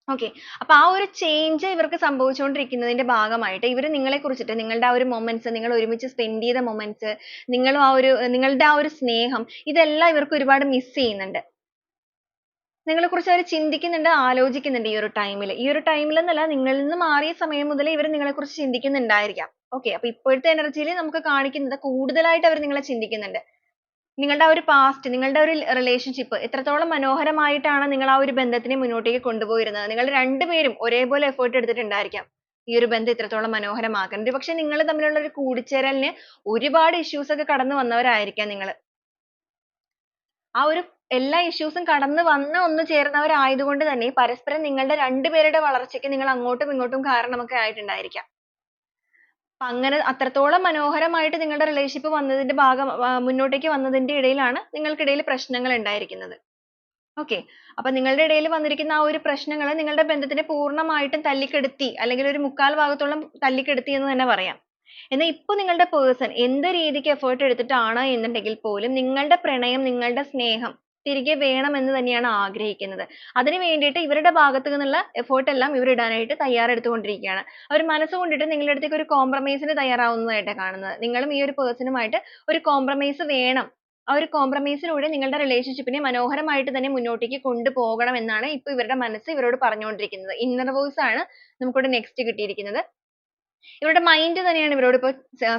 ഓക്കെ അപ്പൊ ആ ഒരു ചേഞ്ച് ഇവർക്ക് സംഭവിച്ചുകൊണ്ടിരിക്കുന്നതിന്റെ ഭാഗമായിട്ട് ഇവർ നിങ്ങളെ കുറിച്ചിട്ട് നിങ്ങളുടെ ആ ഒരു മൊമെന്റ്സ് നിങ്ങൾ ഒരുമിച്ച് സ്പെൻഡ് ചെയ്ത മൊമെന്റ്സ് നിങ്ങളും ആ ഒരു നിങ്ങളുടെ ആ ഒരു സ്നേഹം ഇതെല്ലാം ഇവർക്ക് ഒരുപാട് മിസ് ചെയ്യുന്നുണ്ട്. നിങ്ങളെ കുറിച്ച് അവർ ചിന്തിക്കുന്നുണ്ട് ആലോചിക്കുന്നുണ്ട് ഈ ഒരു ടൈമിൽ ഈ ഒരു ടൈമിൽ എന്നല്ല നിങ്ങളിൽ നിന്ന് മാറിയ സമയം മുതൽ ഇവർ നിങ്ങളെ കുറിച്ച് ചിന്തിക്കുന്നുണ്ടായിരിക്കാം. ഓക്കെ അപ്പൊ ഇപ്പോഴത്തെ എനർജിയിൽ നമുക്ക് കാണിക്കുന്നത് കൂടുതലായിട്ട് അവർ നിങ്ങളെ ചിന്തിക്കുന്നുണ്ട്. നിങ്ങളുടെ ആ ഒരു പാസ്റ്റ് നിങ്ങളുടെ ഒരു റിലേഷൻഷിപ്പ് എത്രത്തോളം മനോഹരമായിട്ടാണ് നിങ്ങൾ ആ ഒരു ബന്ധത്തിനെ മുന്നോട്ടേക്ക് കൊണ്ടുപോയിരുന്നത്. നിങ്ങൾ രണ്ടുപേരും ഒരേപോലെ എഫേർട്ട് എടുത്തിട്ടുണ്ടായിരിക്കാം ഈ ഒരു ബന്ധം ഇത്രത്തോളം മനോഹരമാക്കാൻ പക്ഷെ നിങ്ങൾ തമ്മിലുള്ള ഒരു കൂടിച്ചേരലിന് ഒരുപാട് ഇഷ്യൂസ് ഒക്കെ കടന്നു വന്നവരായിരിക്കാം നിങ്ങൾ ആ ഒരു എല്ലാ ഇഷ്യൂസും കടന്നു വന്ന് ഒന്ന് ചേർന്നവരായതുകൊണ്ട് തന്നെ പരസ്പരം നിങ്ങളുടെ രണ്ടുപേരുടെ വളർച്ചയ്ക്ക് നിങ്ങൾ അങ്ങോട്ടും ഇങ്ങോട്ടും കാരണമൊക്കെ ആയിട്ടുണ്ടായിരിക്കാം. അപ്പൊ അങ്ങനെ അത്രത്തോളം മനോഹരമായിട്ട് നിങ്ങളുടെ റിലേഷൻഷിപ്പ് വന്നതിന്റെ ഭാഗം മുന്നോട്ടേക്ക് വന്നതിന്റെ ഇടയിലാണ് നിങ്ങൾക്കിടയിൽ പ്രശ്നങ്ങൾ ഉണ്ടായിരിക്കുന്നത്. ഓക്കെ അപ്പൊ നിങ്ങളുടെ ഇടയിൽ വന്നിരിക്കുന്ന ആ ഒരു പ്രശ്നങ്ങൾ നിങ്ങളുടെ ബന്ധത്തിനെ പൂർണമായിട്ടും തല്ലിക്കെടുത്തി അല്ലെങ്കിൽ ഒരു മുക്കാൽ ഭാഗത്തോളം തല്ലിക്കെടുത്തി എന്ന് തന്നെ പറയാം. എന്നാൽ ഇപ്പൊ നിങ്ങളുടെ പേഴ്സൺ എന്ത് രീതിക്ക് എഫേർട്ട് എടുത്തിട്ടാണ് എന്നുണ്ടെങ്കിൽ പോലും നിങ്ങളുടെ പ്രണയം നിങ്ങളുടെ സ്നേഹം തിരികെ വേണമെന്ന് തന്നെയാണ് ആഗ്രഹിക്കുന്നത്. അതിന് വേണ്ടിയിട്ട് ഇവരുടെ ഭാഗത്തു നിന്നുള്ള എഫേർട്ട് എല്ലാം ഇവർ ഇടാനായിട്ട് തയ്യാറെടുത്തുകൊണ്ടിരിക്കുകയാണ്. അവർ മനസ്സുകൊണ്ടിട്ട് നിങ്ങളുടെ അടുത്തേക്ക് ഒരു കോംപ്രമൈസിന് തയ്യാറാവുന്നതായിട്ടാണ് കാണുന്നത്. നിങ്ങളും ഈ ഒരു പേഴ്സണുമായിട്ട് ഒരു കോംപ്രമൈസ് വേണം. ആ ഒരു കോംപ്രമൈസിലൂടെ നിങ്ങളുടെ റിലേഷൻഷിപ്പിനെ മനോഹരമായിട്ട് തന്നെ മുന്നോട്ടേക്ക് കൊണ്ടുപോകണം എന്നാണ് ഇപ്പൊ ഇവരുടെ മനസ്സ് ഇവരോട് പറഞ്ഞുകൊണ്ടിരിക്കുന്നത്. ഇന്നർ വോയിസ് ആണ് നമുക്കിവിടെ നെക്സ്റ്റ് കിട്ടിയിരിക്കുന്നത്. ഇവരുടെ മൈൻഡ് തന്നെയാണ് ഇവരോട് ഇപ്പോൾ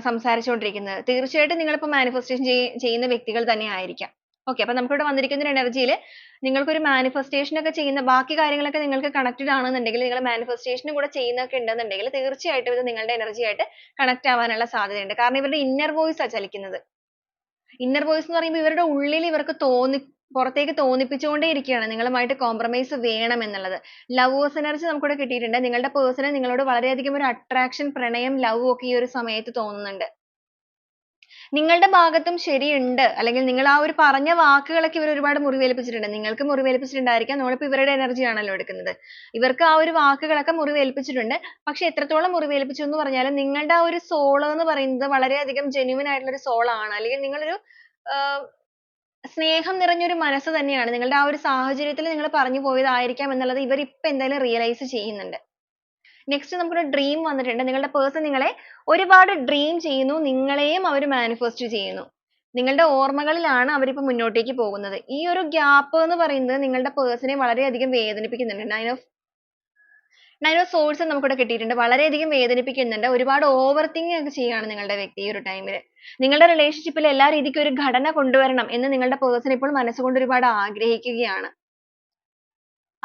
സംസാരിച്ചുകൊണ്ടിരിക്കുന്നത്. തീർച്ചയായിട്ടും നിങ്ങളിപ്പോൾ മാനിഫെസ്റ്റേഷൻ ചെയ്യുന്ന വ്യക്തികൾ തന്നെ ആയിരിക്കാം. ഓക്കെ അപ്പൊ നമുക്കിവിടെ വന്നിരിക്കുന്ന ഒരു എനർജിയിൽ നിങ്ങൾക്കൊരു മാനിഫെസ്റ്റേഷൻ ഒക്കെ ചെയ്യുന്ന ബാക്കി കാര്യങ്ങളൊക്കെ നിങ്ങൾക്ക് കണക്റ്റഡ് ആണെന്നുണ്ടെങ്കിൽ നിങ്ങൾ മാനിഫെസ്റ്റേഷൻ കൂടെ ചെയ്യുന്നൊക്കെ ഉണ്ടെന്നുണ്ടെങ്കിൽ തീർച്ചയായിട്ടും ഇത് നിങ്ങളുടെ എനർജി ആയിട്ട് കണക്ട് ആവാനുള്ള സാധ്യതയുണ്ട്. കാരണം ഇവരുടെ ഇന്നർ വോയിസ് ആ ചലിക്കുന്നത്. ഇന്നർ വോയിസ് എന്ന് പറയുമ്പോൾ ഇവരുടെ ഉള്ളിൽ ഇവർക്ക് തോന്നി പുറത്തേക്ക് തോന്നിപ്പിച്ചുകൊണ്ടേ ഇരിക്കുകയാണ്. നിങ്ങളുമായിട്ട് കോംപ്രമൈസ് വേണം എന്നുള്ളത്. ലവേഴ്സ് എനർജി നമുക്കിവിടെ കിട്ടിയിട്ടുണ്ട്. നിങ്ങളുടെ പേഴ്സണൽ നിങ്ങളോട് വളരെയധികം ഒരു അട്രാക്ഷൻ പ്രണയം ലവ് ഒക്കെ ഈ ഒരു സമയത്ത് തോന്നുന്നുണ്ട്. നിങ്ങളുടെ ഭാഗത്തും ശരിയുണ്ട്. അല്ലെങ്കിൽ നിങ്ങൾ ആ ഒരു പറഞ്ഞ വാക്കുകളൊക്കെ ഇവർ ഒരുപാട് മുറിവേൽപ്പിച്ചിട്ടുണ്ട്. നിങ്ങൾക്ക് മുറിവേൽപ്പിച്ചിട്ടുണ്ടായിരിക്കാം. നമ്മളിപ്പോൾ ഇവരുടെ എനർജി ആണല്ലോ എടുക്കുന്നത്. ഇവർക്ക് ആ ഒരു വാക്കുകളൊക്കെ മുറിവേൽപ്പിച്ചിട്ടുണ്ട്. പക്ഷെ എത്രത്തോളം മുറിവേൽപ്പിച്ചു എന്ന് പറഞ്ഞാലും നിങ്ങളുടെ ആ ഒരു soul എന്ന് പറയുന്നത് വളരെയധികം genuine ആയിട്ടുള്ള ഒരു soul ആണ്. അല്ലെങ്കിൽ നിങ്ങളൊരു സ്നേഹം നിറഞ്ഞൊരു മനസ്സ് തന്നെയാണ്. നിങ്ങളുടെ ആ ഒരു സാഹചര്യത്തിൽ നിങ്ങൾ പറഞ്ഞു പോയതായിരിക്കാം എന്നുള്ളത് ഇവർ ഇപ്പൊ എന്തായാലും റിയലൈസ് ചെയ്യുന്നുണ്ട്. നെക്സ്റ്റ് നമുക്കൊരു ഡ്രീം വന്നിട്ടുണ്ട്. നിങ്ങളുടെ പേഴ്സൺ നിങ്ങളെ ഒരുപാട് ഡ്രീം ചെയ്യുന്നു. നിങ്ങളെയും അവർ മാനിഫെസ്റ്റ് ചെയ്യുന്നു. നിങ്ങളുടെ ഓർമ്മകളിലാണ് അവരിപ്പോൾ മുന്നോട്ടേക്ക് പോകുന്നത്. ഈ ഒരു ഗ്യാപ്പ് എന്ന് പറയുന്നത് നിങ്ങളുടെ പേഴ്സണെ വളരെയധികം വേദനിപ്പിക്കുന്നുണ്ട്. Nine of nine of swords നമുക്കിവിടെ കിട്ടിയിട്ടുണ്ട്. വളരെയധികം വേദനിപ്പിക്കുന്നുണ്ട്. ഒരുപാട് ഓവർ തിങ്കിങ് ഒക്കെ ചെയ്യുകയാണ് നിങ്ങളുടെ വ്യക്തി ഈ ഒരു ടൈമിൽ നിങ്ങളുടെ റിലേഷൻഷിപ്പിൽ എല്ലാ രീതിക്കും ഒരു ഘടന കൊണ്ടുവരണം എന്ന് നിങ്ങളുടെ പേഴ്സൺ ഇപ്പോൾ മനസ്സുകൊണ്ട് ഒരുപാട് ആഗ്രഹിക്കുകയാണ്.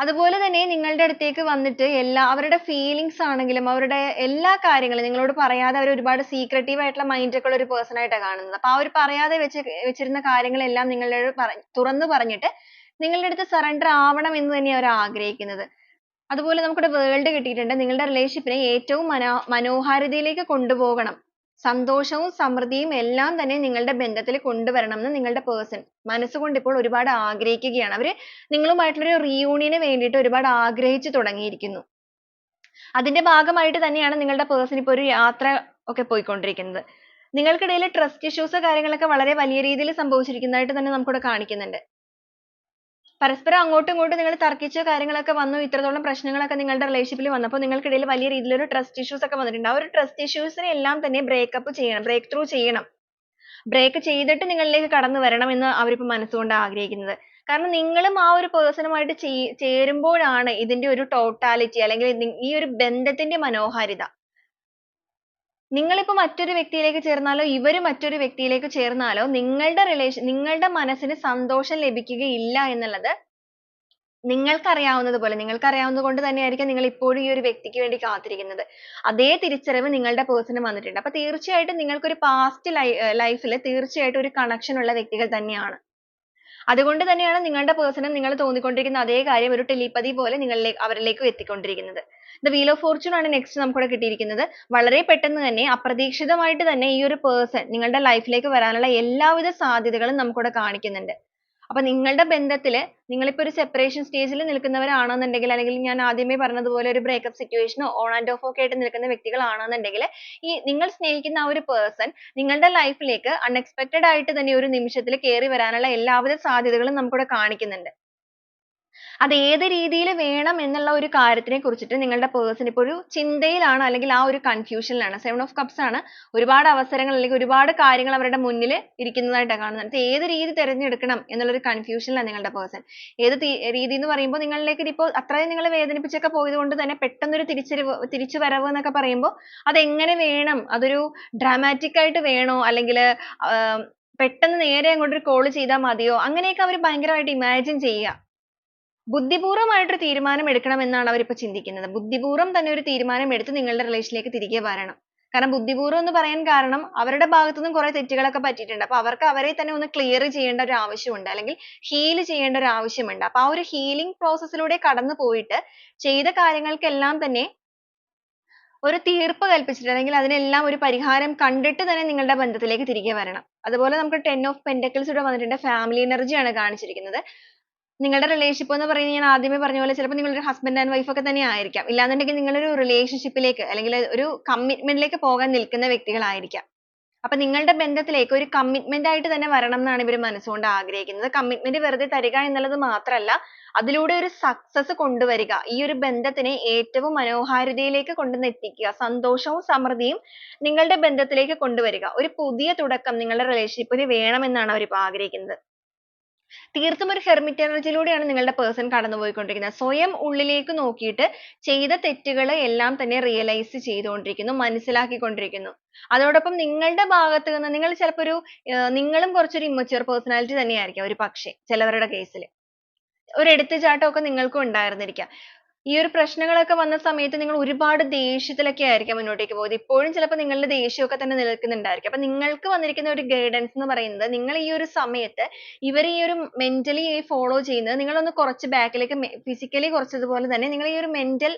അതുപോലെ തന്നെ നിങ്ങളുടെ അടുത്തേക്ക് വന്നിട്ട് എല്ലാ അവരുടെ ഫീലിങ്സ് ആണെങ്കിലും അവരുടെ എല്ലാ കാര്യങ്ങളും നിങ്ങളോട് പറയാതെ അവർ ഒരുപാട് secretive ആയിട്ടുള്ള mind ഒക്കെ ഉള്ള ഒരു person ആയിട്ടാണ് കാണുന്നത്. അപ്പൊ ആ ഒരു പറയാതെ വെച്ച് വെച്ചിരുന്ന കാര്യങ്ങളെല്ലാം നിങ്ങളോട് തുറന്നു പറഞ്ഞിട്ട് നിങ്ങളുടെ അടുത്ത് സറണ്ടർ ആവണം എന്ന് തന്നെയാണ് അവർ ആഗ്രഹിക്കുന്നത്. അതുപോലെ നമുക്കിവിടെ വേൾഡ് കിട്ടിയിട്ടുണ്ട്. നിങ്ങളുടെ റിലേഷൻഷിപ്പിനെ ഏറ്റവും മനോ മനോഹാരിതയിലേക്ക് കൊണ്ടുപോകണം. സന്തോഷവും സമൃദ്ധിയും എല്ലാം തന്നെ നിങ്ങളുടെ ബന്ധത്തിൽ കൊണ്ടുവരണം എന്ന് നിങ്ങളുടെ പേഴ്സൺ മനസ്സുകൊണ്ട് ഇപ്പോൾ ഒരുപാട് ആഗ്രഹിക്കുകയാണ്. അവർ നിങ്ങളുമായിട്ടുള്ള ഒരു reunion വേണ്ടിയിട്ട് ഒരുപാട് ആഗ്രഹിച്ചു തുടങ്ങിയിരിക്കുന്നു. അതിന്റെ ഭാഗമായിട്ട് തന്നെയാണ് നിങ്ങളുടെ പേഴ്സൺ ഇപ്പോൾ ഒരു യാത്ര ഒക്കെ പോയിക്കൊണ്ടിരിക്കുന്നത്. നിങ്ങൾക്കിടയിൽ ട്രസ്റ്റ് ഇഷ്യൂസ് കാര്യങ്ങളൊക്കെ വളരെ വലിയ രീതിയിൽ സംഭവിച്ചിരിക്കുന്നതായിട്ട് തന്നെ നമുക്ക് ഇവിടെ കാണിക്കുന്നുണ്ട്. പരസ്പരം അങ്ങോട്ടും ഇങ്ങോട്ടും നിങ്ങൾ തർക്കിച്ച കാര്യങ്ങളൊക്കെ വന്നു ഇത്രത്തോളം പ്രശ്നങ്ങളൊക്കെ നിങ്ങളുടെ റിലേഷൻഷിപ്പിൽ വന്നപ്പോൾ നിങ്ങൾക്കിടയിൽ വലിയ രീതിയിൽ ഒരു ട്രസ്റ്റ് ഇഷ്യൂസ് ഒക്കെ വന്നിട്ടുണ്ട്. ആ ഒരു ട്രസ്റ്റ് ഇഷ്യൂസിനെ എല്ലാം തന്നെ ബ്രേക്കപ്പ് ചെയ്യണം ത്രൂ ചെയ്യണം. ബ്രേക്ക് ചെയ്തിട്ട് നിങ്ങളിലേക്ക് കടന്നു വരണം എന്ന് അവരിപ്പോൾ മനസ്സുകൊണ്ട് ആഗ്രഹിക്കുന്നത്. കാരണം നിങ്ങളും ആ ഒരു പേഴ്സണുമായിട്ട് ചേരുമ്പോഴാണ് ഇതിന്റെ ഒരു ടോട്ടാലിറ്റി അല്ലെങ്കിൽ ഈ ഒരു ബന്ധത്തിന്റെ മനോഹാരിത. നിങ്ങളിപ്പോ മറ്റൊരു വ്യക്തിയിലേക്ക് ചേർന്നാലോ ഇവർ മറ്റൊരു വ്യക്തിയിലേക്ക് ചേർന്നാലോ നിങ്ങളുടെ റിലേഷൻ നിങ്ങളുടെ മനസ്സിന് സന്തോഷം ലഭിക്കുകയില്ല എന്നുള്ളത് നിങ്ങൾക്കറിയാവുന്നത് പോലെ നിങ്ങൾക്കറിയാവുന്നത് കൊണ്ട് തന്നെയായിരിക്കും നിങ്ങൾ ഇപ്പോഴും ഈ ഒരു വ്യക്തിക്ക് വേണ്ടി കാത്തിരിക്കുന്നത്. അതേ തിരിച്ചറിവ് നിങ്ങളുടെ person വന്നിട്ടുണ്ട്. അപ്പൊ തീർച്ചയായിട്ടും നിങ്ങൾക്കൊരു past life തീർച്ചയായിട്ടും ഒരു കണക്ഷൻ ഉള്ള വ്യക്തികൾ തന്നെയാണ്. അതുകൊണ്ട് തന്നെയാണ് നിങ്ങളുടെ പേഴ്സണൽ നിങ്ങൾ തോന്നിക്കൊണ്ടിരിക്കുന്ന അതേ കാര്യം ഒരു ടെലിപ്പതി പോലെ നിങ്ങളിലേക്ക് അവരിലേക്ക് എത്തിക്കൊണ്ടിരിക്കുന്നത്. ദ വീൽ ഓഫ് ഫോർച്യൂൺ ആണ് നെക്സ്റ്റ് നമുക്കിവിടെ കിട്ടിയിരിക്കുന്നത്. വളരെ പെട്ടെന്ന് തന്നെ അപ്രതീക്ഷിതമായിട്ട് തന്നെ ഈ ഒരു പേഴ്സൺ നിങ്ങളുടെ ലൈഫിലേക്ക് വരാനുള്ള എല്ലാവിധ സാധ്യതകളും നമുക്കിവിടെ കാണിക്കുന്നുണ്ട്. അപ്പൊ നിങ്ങളുടെ ബന്ധത്തിൽ നിങ്ങളിപ്പോ ഒരു separation stage ൽ നിൽക്കുന്നവരാണെന്നുണ്ടെങ്കിൽ അല്ലെങ്കിൽ ഞാൻ ആദ്യമേ പറഞ്ഞതുപോലെ ഒരു breakup situation oh on and off ഒക്കെ ആയിട്ട് നിൽക്കുന്ന വ്യക്തികളാണെന്നുണ്ടെങ്കിൽ ഈ നിങ്ങൾ സ്നേഹിക്കുന്ന ആ ഒരു person നിങ്ങളുടെ life ലേക്ക് unexpected ആയിട്ട് തന്നെ ഒരു നിമിഷത്തിൽ കേറി വരാനുള്ള എല്ലാവിധ സാധ്യതകളും നമുക്കിവിടെ കാണിക്കുന്നുണ്ട്. അത് ഏത് രീതിയിൽ വേണം എന്നുള്ള ഒരു കാര്യത്തിനെ കുറിച്ചിട്ട് നിങ്ങളുടെ person ഇപ്പോൾ ഒരു ചിന്തയിലാണ് അല്ലെങ്കിൽ ആ ഒരു confusion ലാണ് seven of cups ആണ് ഒരുപാട് അവസരങ്ങൾ അല്ലെങ്കിൽ ഒരുപാട് കാര്യങ്ങൾ അവരുടെ മുന്നിൽ ഇരിക്കുന്നതായിട്ടാണ് കാണുന്നത്. ഏത് രീതി തിരഞ്ഞെടുക്കണം എന്നുള്ള ഒരു confusion ലാണ് നിങ്ങളുടെ person. ഏത് രീതി എന്ന് പറയുമ്പോൾ നിങ്ങളിലേക്ക് ഇപ്പോൾ അത്രയും നിങ്ങളെ വേദനിപ്പിച്ചൊക്കെ പോയത് കൊണ്ട് തന്നെ പെട്ടെന്നൊരു തിരിച്ചറിവ് തിരിച്ചുവരവ് എന്നൊക്കെ പറയുമ്പോൾ അത് എങ്ങനെ വേണം? അതൊരു dramatic ആയിട്ട് വേണോ? അല്ലെങ്കിൽ പെട്ടെന്ന് നേരെ അങ്ങോട്ട് ഒരു call ചെയ്താൽ മതിയോ? അങ്ങനെയൊക്കെ അവർ ഭയങ്കരമായിട്ട് imagine ചെയ്യുക. ബുദ്ധിപൂർവമായിട്ടൊരു തീരുമാനം എടുക്കണം എന്നാണ് അവരിപ്പോൾ ചിന്തിക്കുന്നത്. ബുദ്ധിപൂർവം തന്നെ ഒരു തീരുമാനം എടുത്ത് നിങ്ങളുടെ relation ലേക്ക് തിരികെ വരണം. കാരണം ബുദ്ധിപൂർവം എന്ന് പറയാൻ കാരണം അവരുടെ ഭാഗത്തു നിന്നും കുറെ തെറ്റുകളൊക്കെ പറ്റിയിട്ടുണ്ട്. അപ്പൊ അവർക്ക് അവരെ തന്നെ ഒന്ന് clear ചെയ്യേണ്ട ഒരു ആവശ്യമുണ്ട്. അല്ലെങ്കിൽ heal ചെയ്യേണ്ട ഒരു ആവശ്യമുണ്ട്. അപ്പൊ ആ ഒരു healing process ലൂടെ കടന്നു പോയിട്ട് ചെയ്ത കാര്യങ്ങൾക്കെല്ലാം തന്നെ ഒരു തീർപ്പ് കൽപ്പിച്ചിട്ട് അല്ലെങ്കിൽ അതിനെല്ലാം ഒരു പരിഹാരം കണ്ടിട്ട് തന്നെ നിങ്ങളുടെ ബന്ധത്തിലേക്ക് തിരികെ വരണം. അതുപോലെ നമുക്ക് ten of pentacles ഇവിടെ വന്നിട്ടുണ്ട്. family energy ആണ് കാണിച്ചിരിക്കുന്നത്. നിങ്ങളുടെ relationship എന്ന് പറയുന്നത് ഞാൻ ആദ്യമേ പറഞ്ഞ പോലെ ചിലപ്പോൾ നിങ്ങൾ ഒരു husband and wife ഒക്കെ തന്നെ ആയിരിക്കാം. ഇല്ലാന്നുണ്ടെങ്കിൽ നിങ്ങൾ ഒരു relationship ലേക്ക് അല്ലെങ്കിൽ ഒരു commitment ലേക്ക് പോകാൻ നിൽക്കുന്ന വ്യക്തികളായിരിക്കാം. അപ്പോൾ നിങ്ങളുടെ ബന്ധത്തിലേക്ക് ഒരു commitment ആയിട്ട് തന്നെ വരണം എന്നാണ് ഇവർ മനസ്സുകൊണ്ട് ആഗ്രഹിക്കുന്നത്. commitment വെറുതെ തരിക എന്നുള്ളത് മാത്രമല്ല അതിലൂടെ ഒരു success കൊണ്ടുവരിക ഈ ഒരു ബന്ധത്തിനെ ഏറ്റവും മനോഹാരിതയിലേക്ക് കൊണ്ടുവന്ന് എത്തിക്കുക സന്തോഷവും സമൃദ്ധിയും നിങ്ങളുടെ ബന്ധത്തിലേക്ക് കൊണ്ടുവരിക. ഒരു പുതിയ തുടക്കം നിങ്ങളുടെ relationship ന് വേണമെന്നാണ് അവർ ഇപ്പോൾ ആഗ്രഹിക്കുന്നത്. തീർത്തും ഒരു hermit energy ലൂടെയാണ് നിങ്ങളുടെ person കടന്നുപോയിക്കൊണ്ടിരിക്കുന്നത്. സ്വയം ഉള്ളിലേക്ക് നോക്കിയിട്ട് ചെയ്ത തെറ്റുകൾ എല്ലാം തന്നെ realize ചെയ്തുകൊണ്ടിരിക്കുന്നു മനസ്സിലാക്കിക്കൊണ്ടിരിക്കുന്നു. അതോടൊപ്പം നിങ്ങളുടെ ഭാഗത്ത് നിന്ന് നിങ്ങൾ ചിലപ്പോൾ ഒരു നിങ്ങളും കുറച്ചൊരു immature personality തന്നെയായിരിക്കാം ഒരു പക്ഷേ ചിലവരുടെ case ൽ ഒരു എടുത്തുചാട്ടം ഒക്കെ നിങ്ങൾക്കും ഉണ്ടായിരുന്നിരിക്കാം. ഈ ഒരു പ്രശ്നങ്ങളൊക്കെ വന്ന സമയത്ത് നിങ്ങൾ ഒരുപാട് ദേഷ്യത്തിലൊക്കെ ആയിരിക്കാം മുന്നോട്ടേക്ക് പോകുന്നത്. ഇപ്പോഴും ചിലപ്പോൾ നിങ്ങളുടെ ദേഷ്യമൊക്കെ തന്നെ നിലനിൽക്കുന്നുണ്ടായിരിക്കും. അപ്പൊ നിങ്ങൾക്ക് വന്നിരിക്കുന്ന ഒരു ഗൈഡൻസ് എന്ന് പറയുന്നത് നിങ്ങൾ ഈ ഒരു സമയത്ത് ഇവർ ഈ ഒരു mentally follow ചെയ്യുന്നത് നിങ്ങളൊന്ന് കുറച്ച് ബാക്കിലേക്ക് physically കുറച്ചതുപോലെ തന്നെ നിങ്ങൾ ഈ ഒരു mental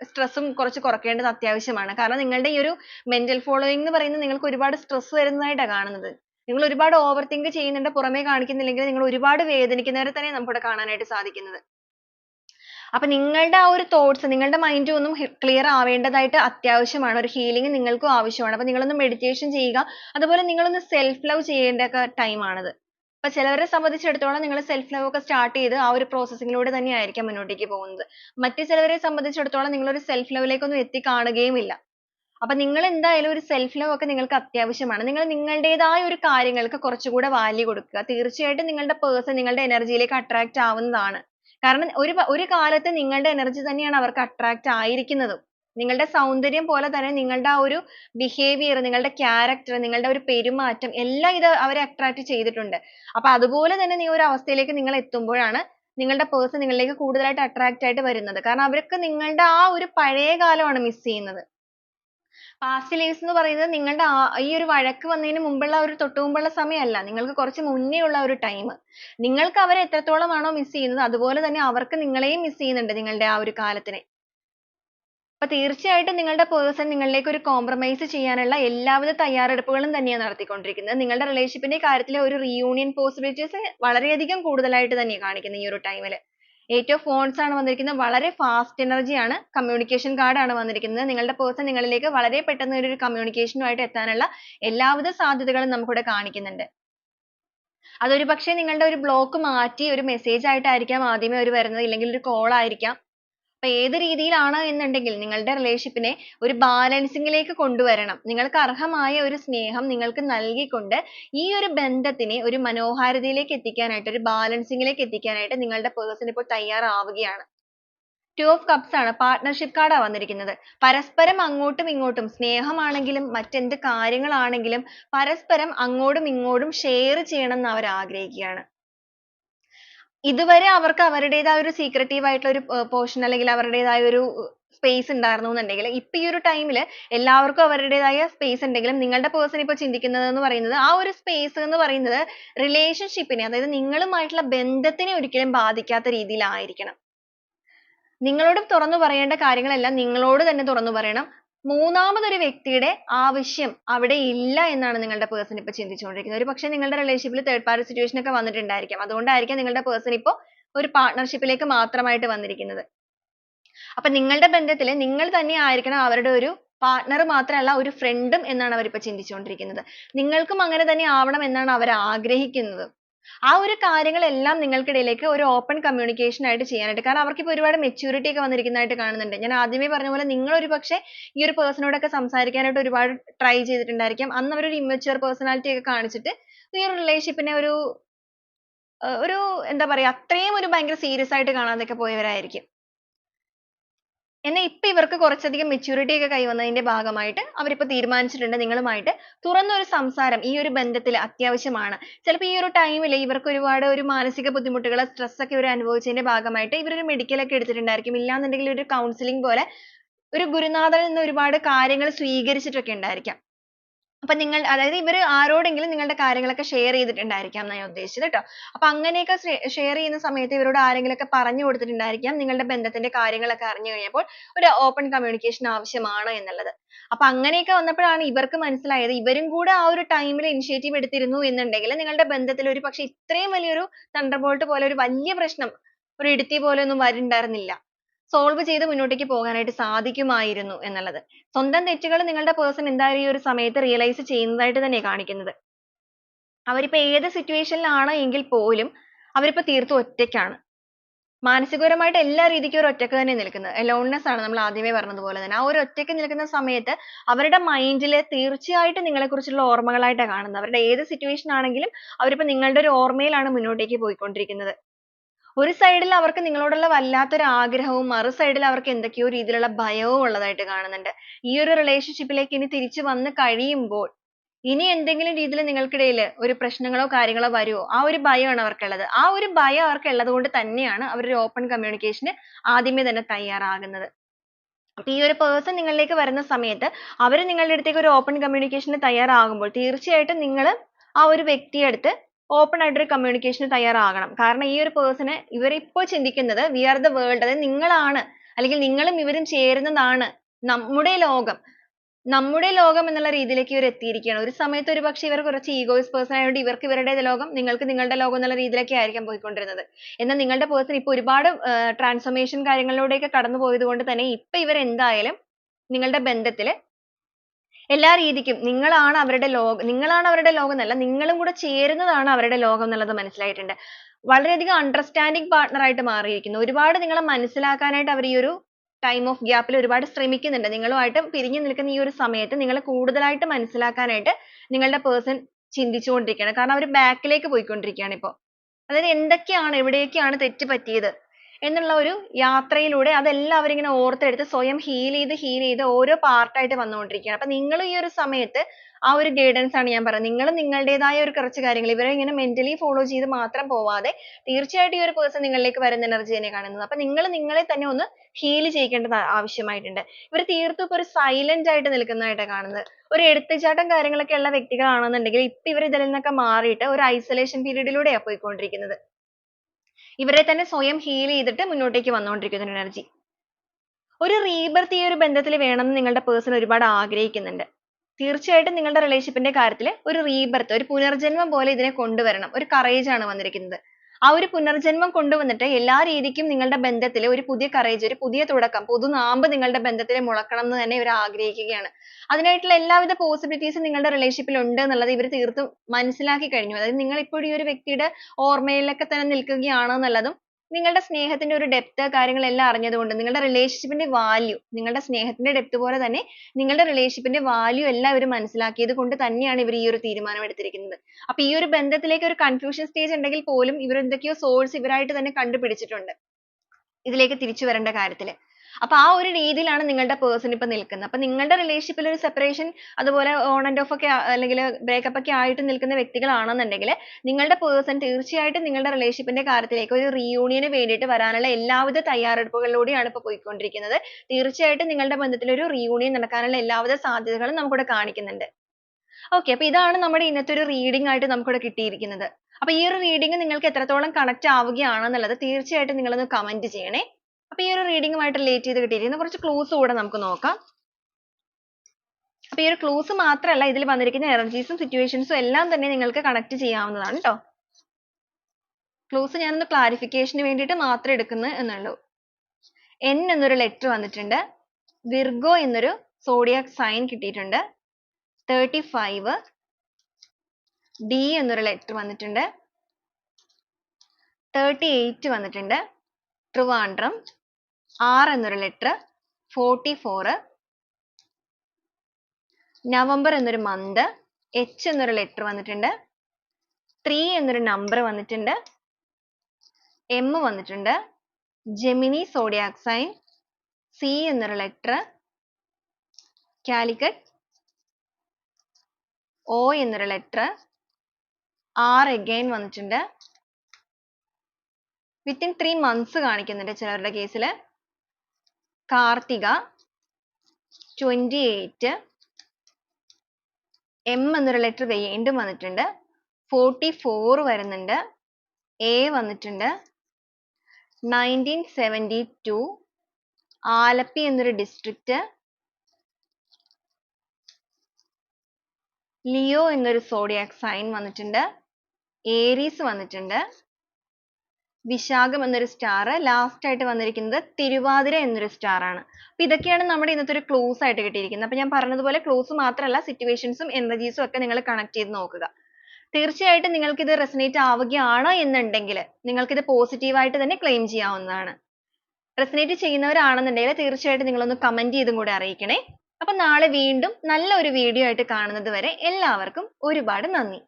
സ്ട്രെസ്സും കുറച്ച് കുറയ്ക്കേണ്ടത് അത്യാവശ്യമാണ്. കാരണം നിങ്ങളുടെ ഈ ഒരു മെന്റൽ ഫോളോയിങ് എന്ന് പറയുന്നത് നിങ്ങൾക്ക് ഒരുപാട് സ്ട്രെസ് വരുന്നതായിട്ടാണ് കാണുന്നത്. നിങ്ങൾ ഒരുപാട് ഓവർ തിങ്ക് ചെയ്യുന്നുണ്ട് പുറമേ കാണിക്കുന്നില്ലെങ്കിൽ നിങ്ങൾ ഒരുപാട് വേദനിക്കുന്നവരെ തന്നെ നമുക്കിവിടെ കാണാനായിട്ട് സാധിക്കുന്നത്. അപ്പൊ നിങ്ങളുടെ ആ ഒരു thoughts നിങ്ങളുടെ mind ഒന്നും clear ആവേണ്ടതായിട്ട് അത്യാവശ്യമാണ്. ഒരു ഹീലിംഗ് നിങ്ങൾക്കും ആവശ്യമാണ്. അപ്പൊ നിങ്ങളൊന്ന് മെഡിറ്റേഷൻ ചെയ്യുക. അതുപോലെ നിങ്ങളൊന്ന് സെൽഫ് ലവ് ചെയ്യേണ്ട ഒക്കെ time ആണിത്. അപ്പൊ ചിലവരെ സംബന്ധിച്ചിടത്തോളം നിങ്ങൾ സെൽഫ് ലവ് ഒക്കെ സ്റ്റാർട്ട് ചെയ്ത് ആ ഒരു processing ലൂടെ തന്നെ ആയിരിക്കാം മുന്നോട്ടേക്ക് പോകുന്നത്. മറ്റു ചിലവരെ സംബന്ധിച്ചിടത്തോളം നിങ്ങൾ ഒരു self love ലേക്കൊന്നും എത്തിക്കാണുകയുമില്ല. അപ്പൊ നിങ്ങൾ എന്തായാലും ഒരു സെൽഫ് ലവ് ഒക്കെ നിങ്ങൾക്ക് അത്യാവശ്യമാണ്. നിങ്ങൾ നിങ്ങളുടേതായ ഒരു കാര്യങ്ങൾക്ക് കുറച്ചുകൂടെ വാല്യൂ കൊടുക്കുക. തീർച്ചയായിട്ടും നിങ്ങളുടെ പേഴ്സൺ നിങ്ങളുടെ എനർജിയിലേക്ക് ലേക്ക് attract ആവുന്നതാണ്. കാരണം ഒരു ഒരു കാലത്ത് നിങ്ങളുടെ energy തന്നെയാണ് അവർക്ക് attract ആയിരിക്കുന്നതും. നിങ്ങളുടെ സൗന്ദര്യം പോലെ തന്നെ നിങ്ങളുടെ ആ ഒരു behaviour, നിങ്ങളുടെ character, നിങ്ങളുടെ ഒരു പെരുമാറ്റം എല്ലാം ഇത് അവരെ attract ചെയ്തിട്ടുണ്ട്. അപ്പൊ അതുപോലെ തന്നെ ഈ ഒരു അവസ്ഥയിലേക്ക് നിങ്ങൾ എത്തുമ്പോഴാണ് നിങ്ങളുടെ person നിങ്ങളിലേക്ക് കൂടുതലായിട്ട് attract ആയിട്ട് വരുന്നത്. കാരണം അവർക്ക് നിങ്ങളുടെ ആ ഒരു പഴയ കാലമാണ് miss ചെയ്യുന്നത്. Past lives എന്ന് പറയുന്നത് നിങ്ങളുടെ ഈ ഒരു വഴക്ക് വന്നതിന് മുമ്പുള്ള ഒരു തൊട്ടു മുമ്പുള്ള സമയമല്ല. നിങ്ങൾക്ക് കുറച്ച് മുന്നേ ഉള്ള ഒരു time. നിങ്ങൾക്ക് അവരെ എത്രത്തോളം ആണോ miss ചെയ്യുന്നത് അതുപോലെ തന്നെ അവർക്ക് നിങ്ങളെയും miss ചെയ്യുന്നുണ്ട് നിങ്ങളുടെ ആ ഒരു കാലത്തിനെ. അപ്പൊ തീർച്ചയായിട്ടും നിങ്ങളുടെ person നിങ്ങളിലേക്ക് ഒരു compromise ചെയ്യാനുള്ള എല്ലാവിധ തയ്യാറെടുപ്പുകളും തന്നെയാണ് നടത്തിക്കൊണ്ടിരിക്കുന്നത്. നിങ്ങളുടെ relationship ന്റെ കാര്യത്തിൽ ഒരു reunion possibilities വളരെയധികം കൂടുതലായിട്ട് തന്നെയാണ് കാണിക്കുന്നത് ഈ ഒരു time. Eight of wands ആണ് വന്നിരിക്കുന്നത്. വളരെ fast energy ആണ്. communication card ആണ് വന്നിരിക്കുന്നത്. നിങ്ങളുടെ person നിങ്ങളിലേക്ക് വളരെ പെട്ടെന്ന് ഒരു communication ആയിട്ട് എത്താനുള്ള എല്ലാവിധ സാധ്യതകളും നമുക്കിവിടെ കാണിക്കുന്നുണ്ട്. അതൊരുപക്ഷേ നിങ്ങളുടെ ഒരു ബ്ലോക്ക് മാറ്റി ഒരു മെസ്സേജ് ആയിട്ടായിരിക്കാം ആദ്യമേ അവർ വരുന്നത്. ഇല്ലെങ്കിൽ ഒരു കോൾ ആയിരിക്കാം. അപ്പൊ ഏത് രീതിയിലാണ് എന്നുണ്ടെങ്കിൽ നിങ്ങളുടെ relationship നെ ഒരു balancing ലേക്ക് കൊണ്ടുവരണം. നിങ്ങൾക്ക് അർഹമായ ഒരു സ്നേഹം നിങ്ങൾക്ക് നൽകിക്കൊണ്ട് ഈ ഒരു ബന്ധത്തിനെ ഒരു മനോഹാരിതയിലേക്ക് എത്തിക്കാനായിട്ട് ഒരു balancing ലേക്ക് എത്തിക്കാനായിട്ട് നിങ്ങളുടെ person ഇപ്പോൾ തയ്യാറാവുകയാണ്. two of cups ആണ് partnership card ആ വന്നിരിക്കുന്നത്. പരസ്പരം അങ്ങോട്ടും ഇങ്ങോട്ടും സ്നേഹമാണെങ്കിലും മറ്റെന്ത് കാര്യങ്ങളാണെങ്കിലും പരസ്പരം അങ്ങോട്ടും ഇങ്ങോട്ടും share ചെയ്യണം എന്ന് അവർ ആഗ്രഹിക്കുകയാണ്. ഇതുവരെ അവർക്ക് അവരുടേതായ ഒരു secretive ആയിട്ടുള്ള ഒരു പോർഷൻ അല്ലെങ്കിൽ അവരുടേതായ ഒരു സ്പേസ് ഉണ്ടായിരുന്നു എന്നുണ്ടെങ്കിൽ ഇപ്പൊ ഈ ഒരു ടൈമിൽ എല്ലാവർക്കും അവരുടേതായ സ്പേസ് ഉണ്ടെങ്കിലും നിങ്ങളുടെ പേഴ്സൺ ഇപ്പോൾ ചിന്തിക്കുന്നത് എന്ന് പറയുന്നത് ആ ഒരു സ്പേസ് എന്ന് പറയുന്നത് റിലേഷൻഷിപ്പിനെ അതായത് നിങ്ങളുമായിട്ടുള്ള ബന്ധത്തിനെ ഒരിക്കലും ബാധിക്കാത്ത രീതിയിലായിരിക്കണം. നിങ്ങളോട് തുറന്നു പറയേണ്ട കാര്യങ്ങളെല്ലാം നിങ്ങളോട് തന്നെ തുറന്നു പറയണം. മൂന്നാമതൊരു വ്യക്തിയുടെ ആവശ്യം അവിടെ ഇല്ല എന്നാണ് നിങ്ങളുടെ പേഴ്സൺ ഇപ്പോൾ ചിന്തിച്ചുകൊണ്ടിരിക്കുന്നത്. ഒരുപക്ഷേ നിങ്ങളുടെ റിലേഷൻഷിപ്പിൽ തേർഡ് പാർട്ടി സിറ്റുവേഷൻ ഒക്കെ വന്നിട്ടുണ്ടായിരിക്കാം. അതുകൊണ്ടായിരിക്കാം നിങ്ങളുടെ പേഴ്സൺ ഇപ്പോൾ ഒരു partnership ലേക്ക് മാത്രമായിട്ട് വന്നിരിക്കുന്നത്. അപ്പൊ നിങ്ങളുടെ ബന്ധത്തിൽ നിങ്ങൾ തന്നെ ആയിരിക്കണം അവരുടെ ഒരു partner മാത്രമല്ല ഒരു ഫ്രണ്ടും എന്നാണ് അവർ ഇപ്പോൾ ചിന്തിച്ചുകൊണ്ടിരിക്കുന്നത്. നിങ്ങൾക്കും അങ്ങനെ തന്നെ ആവണം എന്നാണ് അവർ ആഗ്രഹിക്കുന്നത്. ആ ഒരു കാര്യങ്ങളെല്ലാം നിങ്ങൾക്കിടയിലേക്ക് ഒരു ഓപ്പൺ communication ആയിട്ട് ചെയ്യാനായിട്ട് കാരണം അവർക്ക് ഇപ്പോൾ ഒരുപാട് maturity ഒക്കെ വന്നിരിക്കുന്നതായിട്ട് കാണുന്നുണ്ട്. ഞാൻ ആദ്യമേ പറഞ്ഞ പോലെ നിങ്ങൾ ഒരുപക്ഷേ ഈ ഒരു person നോടൊക്കെ സംസാരിക്കാനായിട്ട് ഒരുപാട് try ചെയ്തിട്ടുണ്ടായിരിക്കാം. അന്ന് അവർ ഒരു immature personality ഒക്കെ കാണിച്ചിട്ട് ഈ ഒരു ഒരു ഒരു എന്താ പറയാ അത്രയും ഒരു ഭയങ്കര സീരിയസ് ആയിട്ട് കാണാതെയൊക്കെ പോയവരായിരിക്കും. എന്നാൽ ഇപ്പൊ ഇവർക്ക് കുറച്ചധികം maturity ഒക്കെ കൈവന്നതിന്റെ ഭാഗമായിട്ട് അവരിപ്പോ തീരുമാനിച്ചിട്ടുണ്ട് നിങ്ങളുമായിട്ട് തുറന്ന ഒരു സംസാരം ഈ ഒരു ബന്ധത്തിൽ അത്യാവശ്യമാണ്. ചിലപ്പോൾ ഈ ഒരു time ഇവർക്ക് ഒരുപാട് ഒരു മാനസിക ബുദ്ധിമുട്ടുകൾ stress ഒക്കെ ഇവർ അനുഭവിച്ചതിന്റെ ഭാഗമായിട്ട് ഇവർ ഒരു medical ഒക്കെ എടുത്തിട്ടുണ്ടായിരിക്കും. ഇല്ലാന്നുണ്ടെങ്കിൽ ഒരു counselling പോലെ ഒരു ഗുരുനാഥനിൽ നിന്ന് ഒരുപാട് കാര്യങ്ങൾ സ്വീകരിച്ചിട്ടൊക്കെ ഉണ്ടായിരിക്കാം. അപ്പൊ നിങ്ങൾ അതായത് ഇവർ ആരോടെങ്കിലും നിങ്ങളുടെ കാര്യങ്ങളൊക്കെ share ചെയ്തിട്ടുണ്ടായിരിക്കാം ഞാൻ ഉദ്ദേശിച്ചത് ട്ടോ. അപ്പൊ അങ്ങനെയൊക്കെ share ചെയ്യുന്ന സമയത്ത് ഇവരോട് ആരെങ്കിലുമൊക്കെ പറഞ്ഞു കൊടുത്തിട്ടുണ്ടായിരിക്കാം നിങ്ങളുടെ ബന്ധത്തിന്റെ കാര്യങ്ങളൊക്കെ അറിഞ്ഞു കഴിഞ്ഞപ്പോൾ ഒരു open communication ആവശ്യമാണ് എന്നുള്ളത്. അപ്പൊ അങ്ങനെയൊക്കെ വന്നപ്പോഴാണ് ഇവർക്ക് മനസ്സിലായത് ഇവരും കൂടെ ആ ഒരു time ൽ initiative എടുത്തിരുന്നു എന്നുണ്ടെങ്കിൽ നിങ്ങളുടെ ബന്ധത്തിൽ ഒരുപക്ഷേ ഇത്രയും വലിയൊരു thunderbolt പോലെ ഒരു വലിയ പ്രശ്നം ഒരു ഇടിത്തി പോലെ ഒന്നും വരുന്നുണ്ടായിരുന്നില്ല. Solve ചെയ്ത് മുന്നോട്ടേക്ക് പോകാനായിട്ട് സാധിക്കുമായിരുന്നു എന്നുള്ളത്. സ്വന്തം തെറ്റുകൾ നിങ്ങളുടെ പേഴ്സൺ എന്തായാലും ഈ ഒരു സമയത്ത് റിയലൈസ് ചെയ്യുന്നതായിട്ട് തന്നെ കാണിക്കുന്നത്. അവരിപ്പോ ഏത് situation ലാണ് എങ്കിൽ പോലും അവരിപ്പോ തീർത്തും ഒറ്റയ്ക്കാണ്. മാനസികപരമായിട്ട് എല്ലാ രീതിക്കും ഒരു ഒറ്റയ്ക്ക് തന്നെ നിൽക്കുന്നത്. aloneness ആണ് നമ്മൾ ആദ്യമേ പറഞ്ഞതുപോലെ തന്നെ. ആ ഒരു ഒറ്റയ്ക്ക് നിൽക്കുന്ന സമയത്ത് അവരുടെ ൽ തീർച്ചയായിട്ടും നിങ്ങളെക്കുറിച്ചുള്ള ഓർമ്മകളായിട്ടാണ് കാണുന്നത്. അവരുടെ ഏത് സിറ്റുവേഷൻ ആണെങ്കിലും അവരിപ്പോ നിങ്ങളുടെ ഒരു ഓർമ്മയിലാണ് മുന്നോട്ടേക്ക് പോയിക്കൊണ്ടിരിക്കുന്നത്. ഒരു side ൽ അവർക്ക് നിങ്ങളോടുള്ള വല്ലാത്തൊരു ആഗ്രഹവും മറു side ൽ അവർക്ക് എന്തൊക്കെയോ രീതിയിലുള്ള ഭയവും ഉള്ളതായിട്ട് കാണുന്നുണ്ട്. ഈ ഒരു relationship ലേക്ക് ഇനി തിരിച്ചു വന്ന് കഴിയുമ്പോൾ ഇനി എന്തെങ്കിലും രീതിയിൽ നിങ്ങൾക്കിടയിൽ ഒരു പ്രശ്നങ്ങളോ കാര്യങ്ങളോ വരുമോ ആ ഒരു ഭയമാണ് അവർക്കുള്ളത്. ആ ഒരു ഭയം അവർക്കുള്ളത് കൊണ്ട് തന്നെയാണ് അവർ ഒരു open communication ന് ആദ്യമേ തന്നെ തയ്യാറാകുന്നത്. അപ്പൊ ഈ ഒരു person നിങ്ങളിലേക്ക് വരുന്ന സമയത്ത് അവർ നിങ്ങളുടെ അടുത്തേക്ക് ഒരു open communication ന് തയ്യാറാകുമ്പോൾ തീർച്ചയായിട്ടും നിങ്ങൾ ആ ഒരു വ്യക്തിയുടെ അടുത്ത് open ആയിട്ട് ഒരു communication തയ്യാറാകണം. കാരണം ഈ ഒരു ഇവർ ഇപ്പോൾ ചിന്തിക്കുന്നത് we are the world. അതായത് നിങ്ങളാണ്. അല്ലെങ്കിൽ നിങ്ങളും ഇവരും ചേരുന്നതാണ് നമ്മുടെ ലോകം. നമ്മുടെ ലോകം എന്നുള്ള രീതിയിലേക്ക് ഇവർ എത്തിയിരിക്കുകയാണ്. ഒരു സമയത്ത് ഒരുപക്ഷെ ഇവർ കുറച്ച് egoist person ആയതുകൊണ്ട് ഇവർക്ക് ഇവരുടെ ലോകം നിങ്ങൾക്ക് നിങ്ങളുടെ ലോകം എന്നുള്ള രീതിയിലേക്ക് ആയിരിക്കാം പോയിക്കൊണ്ടിരുന്നത്. എന്നാൽ നിങ്ങളുടെ person ഇപ്പോൾ ഒരുപാട് transformation കാര്യങ്ങളിലൂടെയൊക്കെ കടന്നു പോയത് കൊണ്ട് തന്നെ ഇപ്പൊ ഇവർ എന്തായാലും നിങ്ങളുടെ ബന്ധത്തിൽ എല്ലാ രീതിക്കും നിങ്ങളാണ് അവരുടെ ലോകം നിങ്ങളാണ് അവരുടെ ലോകം എന്നല്ല നിങ്ങളും കൂടെ ചേരുന്നതാണ് അവരുടെ ലോകം എന്നുള്ളത് മനസ്സിലായിട്ടുണ്ട്. വളരെയധികം അണ്ടർസ്റ്റാൻഡിങ് പാർട്ണർ ആയിട്ട് മാറിയിരിക്കുന്നു. ഒരുപാട് നിങ്ങളെ മനസ്സിലാക്കാനായിട്ട് അവർ ഈ ഒരു ടൈം ഓഫ് ഗ്യാപ്പിൽ ഒരുപാട് ശ്രമിക്കുന്നുണ്ട്. നിങ്ങളുമായിട്ട് പിരിഞ്ഞു നിൽക്കുന്ന ഈ ഒരു സമയത്ത് നിങ്ങളെ കൂടുതലായിട്ട് മനസ്സിലാക്കാനായിട്ട് നിങ്ങളുടെ പേഴ്സൺ ചിന്തിച്ചുകൊണ്ടിരിക്കുകയാണ്. കാരണം അവർ ബാക്കിലേക്ക് ലേക്ക് പോയിക്കൊണ്ടിരിക്കുകയാണ് ഇപ്പോൾ. അതായത് എന്തൊക്കെയാണ് എവിടെയൊക്കെയാണ് തെറ്റ് പറ്റിയത്? എന്നുള്ള ഒരു യാത്രയിലൂടെ അതെല്ലാം അവരിങ്ങനെ ഓർത്തെടുത്ത് സ്വയം ഹീൽ ചെയ്ത് ഹീൽ ചെയ്ത് ഓരോ part ആയിട്ട് വന്നുകൊണ്ടിരിക്കുകയാണ്. അപ്പൊ നിങ്ങൾ ഈ ഒരു സമയത്ത് ആ ഒരു ഗൈഡൻസ് ആണ് ഞാൻ പറയുന്നത്. നിങ്ങൾ നിങ്ങളുടേതായ ഒരു കുറച്ച് കാര്യങ്ങൾ ഇവരെ ഇങ്ങനെ മെന്റലി ഫോളോ ചെയ്ത് മാത്രം പോവാതെ തീർച്ചയായിട്ടും ഈ ഒരു പേഴ്സൺ നിങ്ങളിലേക്ക് വരുന്ന എനർജി തന്നെ കാണുന്നത്. അപ്പൊ നിങ്ങൾ നിങ്ങളെ തന്നെ ഒന്ന് ഹീൽ ചെയ്യിക്കേണ്ടത് ആവശ്യമായിട്ടുണ്ട്. ഇവർ തീർത്തും ഒരു സൈലന്റ് ആയിട്ട് നിൽക്കുന്നതായിട്ടാണ് കാണുന്നത്. ഒരു എടുത്തുചാട്ടം കാര്യങ്ങളൊക്കെ ഉള്ള വ്യക്തികളാണെന്നുണ്ടെങ്കിൽ ഇപ്പൊ ഇവർ ഇതിൽ നിന്നൊക്കെ മാറിയിട്ട് ഒരു ഐസൊലേഷൻ ലൂടെയാ പോയിക്കൊണ്ടിരിക്കുന്നത്. ഇവരെ തന്നെ സ്വയം ഹീൽ ചെയ്തിട്ട് മുന്നോട്ടേക്ക് വന്നുകൊണ്ടിരിക്കുന്ന ഒരു energy. ഒരു rebirth ഈ ഒരു ബന്ധത്തിൽ വേണമെന്ന് നിങ്ങളുടെ പേഴ്സൺ ഒരുപാട് ആഗ്രഹിക്കുന്നുണ്ട്. തീർച്ചയായിട്ടും നിങ്ങളുടെ റിലേഷൻഷിപ്പിന്റെ ന്റെ കാര്യത്തിൽ ഒരു rebirth ഒരു പുനർജന്മം പോലെ ഇതിനെ കൊണ്ടുവരണം. ഒരു കറേജ് ആണ് വന്നിരിക്കുന്നത്. ആ ഒരു പുനർജന്മം കൊണ്ടുവന്നിട്ട് എല്ലാ രീതിക്കും നിങ്ങളുടെ ബന്ധത്തിൽ ഒരു പുതിയ courage ഒരു പുതിയ തുടക്കം പുതുനാമ്പ് നിങ്ങളുടെ ബന്ധത്തിൽ മുളക്കണം എന്ന് തന്നെ ഇവർ ആഗ്രഹിക്കുകയാണ്. അതിനായിട്ടുള്ള എല്ലാവിധ possibilities ഉം നിങ്ങളുടെ relationship ൽ ഉണ്ട് എന്നുള്ളത് ഇവർ തീർത്തും മനസ്സിലാക്കി കഴിഞ്ഞു. അതായത് നിങ്ങൾ ഇപ്പോഴും ഈ ഒരു വ്യക്തിയുടെ ഓർമ്മയിലൊക്കെ തന്നെ നിൽക്കുകയാണ് എന്നുള്ളതും നിങ്ങളുടെ സ്നേഹത്തിന്റെ ഒരു depth കാര്യങ്ങളെല്ലാം അറിഞ്ഞതുകൊണ്ട് നിങ്ങളുടെ relationship ന്റെ value നിങ്ങളുടെ സ്നേഹത്തിന്റെ depth പോലെ തന്നെ നിങ്ങളുടെ relationship ന്റെ value എല്ലാം ഇവർ മനസ്സിലാക്കിയത് കൊണ്ട് തന്നെയാണ് ഇവർ ഈ ഒരു തീരുമാനം എടുത്തിരിക്കുന്നത്. അപ്പൊ ഈ ഒരു ബന്ധത്തിലേക്ക് ഒരു confusion stage ഉണ്ടെങ്കിൽ പോലും ഇവർ എന്തൊക്കെയോ source ഇവരായിട്ട് തന്നെ കണ്ടുപിടിച്ചിട്ടുണ്ട്. ഇതിലേക്ക് തിരിച്ചു വരേണ്ട കാര്യത്തിൽ അപ്പൊ ആ ഒരു രീതിയിലാണ് നിങ്ങളുടെ പേഴ്സൺ ഇപ്പൊ നിൽക്കുന്നത്. അപ്പൊ നിങ്ങളുടെ റിലേഷൻഷിപ്പിൽ ഒരു സെപ്പറേഷൻ അതുപോലെ ഓൺ ആൻഡ് ഓഫ് ഒക്കെ അല്ലെങ്കിൽ ബ്രേക്കപ്പ് ഒക്കെ ആയിട്ട് നിൽക്കുന്ന വ്യക്തികളാണെന്നുണ്ടെങ്കിൽ നിങ്ങളുടെ പേഴ്സൺ തീർച്ചയായിട്ടും നിങ്ങളുടെ റിലേഷൻഷിപ്പിന്റെ ന്റെ കാര്യത്തിലേക്ക് ഒരു reunion ന് വേണ്ടിയിട്ട് വരാനുള്ള എല്ലാവിധ തയ്യാറെടുപ്പുകളിലൂടെയാണ് ഇപ്പൊ പോയിക്കൊണ്ടിരിക്കുന്നത്. തീർച്ചയായിട്ടും നിങ്ങളുടെ ബന്ധത്തിൽ ഒരു reunion നടക്കാനുള്ള എല്ലാവിധ സാധ്യതകളും നമുക്കിവിടെ കാണിക്കുന്നുണ്ട്. Okay അപ്പൊ ഇതാണ് നമ്മുടെ ഇന്നത്തെ ഒരു റീഡിംഗ് ആയിട്ട് നമുക്കിവിടെ കിട്ടിയിരിക്കുന്നത്. അപ്പൊ ഈ ഒരു reading നിങ്ങൾക്ക് എത്രത്തോളം connect ആവുകയാണെന്നുള്ളത് തീർച്ചയായിട്ടും നിങ്ങൾ ഒന്ന് ചെയ്യണേ. അപ്പൊ ഈ ഒരു reading റിലേറ്റ് ചെയ്ത് കിട്ടിയിരിക്കുന്ന കുറച്ച് ക്ലൂസ് കൂടെ നമുക്ക് നോക്കാം. അപ്പൊ ഈ ഒരു ക്ലൂസ് മാത്രമല്ല ഇതിൽ വന്നിരിക്കുന്ന situations ഉം എല്ലാം തന്നെ നിങ്ങൾക്ക് കണക്ട് ചെയ്യാവുന്നതാണ് ട്ടോ. ക്ലൂസ് ഞാൻ ഒന്ന് വേണ്ടിയിട്ട് മാത്രം എടുക്കുന്നു എന്നുള്ളൂ. N എന്നൊരു ലെറ്റർ വന്നിട്ടുണ്ട്. വിർഗോ എന്നൊരു zodiac സൈൻ കിട്ടിയിട്ടുണ്ട്. തേർട്ടി ഫൈവ് ഡി എന്നൊരു ലെറ്റർ വന്നിട്ടുണ്ട്. തേർട്ടി എയ്റ്റ് വന്നിട്ടുണ്ട്. ട്രിവാൻഡ്രം ആർ എന്നൊരു ലെറ്റർ ഫോർട്ടി ഫോർ നവംബർ എന്നൊരു മന്ത് എച്ച് എന്നൊരു ലെറ്റർ വന്നിട്ടുണ്ട് ത്രീ എന്നൊരു നമ്പർ വന്നിട്ടുണ്ട് എം വന്നിട്ടുണ്ട് ജെമിനി സോഡിയാക്സൈൻ സി എന്നൊരു ലെറ്റർ കാലിക്കറ്റ് ഒ എന്നൊരു ലെറ്റർ ആർ എഗൈൻ വന്നിട്ടുണ്ട് within ത്രീ മന്ത്സ് കാണിക്കുന്നുണ്ട് ചിലരുടെ കേസിൽ കാർത്തിക ട്വന്റി എയ്റ്റ് എം എന്നൊരു ലെറ്റർ വീണ്ടും വന്നിട്ടുണ്ട്. ഫോർട്ടി ഫോർ വരുന്നുണ്ട്. എ വന്നിട്ടുണ്ട്. നയന്റീൻ സെവന്റി ടു ആലപ്പി എന്നൊരു ഡിസ്ട്രിക്റ്റ് ലിയോ എന്നൊരു സോഡിയാക് സൈൻ വന്നിട്ടുണ്ട്. ഏരീസ് വന്നിട്ടുണ്ട്. വിശാഖം എന്നൊരു സ്റ്റാർ ലാസ്റ്റ് ആയിട്ട് വന്നിരിക്കുന്നത് തിരുവാതിര എന്നൊരു സ്റ്റാർ ആണ്. അപ്പൊ ഇതൊക്കെയാണ് നമ്മുടെ ഇന്നത്തെ ഒരു ക്ലോസ് ആയിട്ട് കിട്ടിയിരിക്കുന്നത്. അപ്പൊ ഞാൻ പറഞ്ഞതുപോലെ ക്ലോസ് മാത്രമല്ല സിറ്റുവേഷൻസും എനർജീസും ഒക്കെ നിങ്ങൾ കണക്ട് ചെയ്ത് നോക്കുക. തീർച്ചയായിട്ടും നിങ്ങൾക്ക് ഇത് റെസനേറ്റ് ആവുകയാണ് എന്നുണ്ടെങ്കിൽ നിങ്ങൾക്ക് ഇത് പോസിറ്റീവായിട്ട് തന്നെ ക്ലെയിം ചെയ്യാവുന്നതാണ്. റെസനേറ്റ് ചെയ്യുന്നവരാണെന്നുണ്ടെങ്കിൽ തീർച്ചയായിട്ടും നിങ്ങളൊന്ന് കമന്റ് ചെയ്തും കൂടെ അറിയിക്കണേ. അപ്പൊ നാളെ വീണ്ടും നല്ല ഒരു വീഡിയോ ആയിട്ട് കാണുന്നത് വരെ എല്ലാവർക്കും ഒരുപാട് നന്ദി.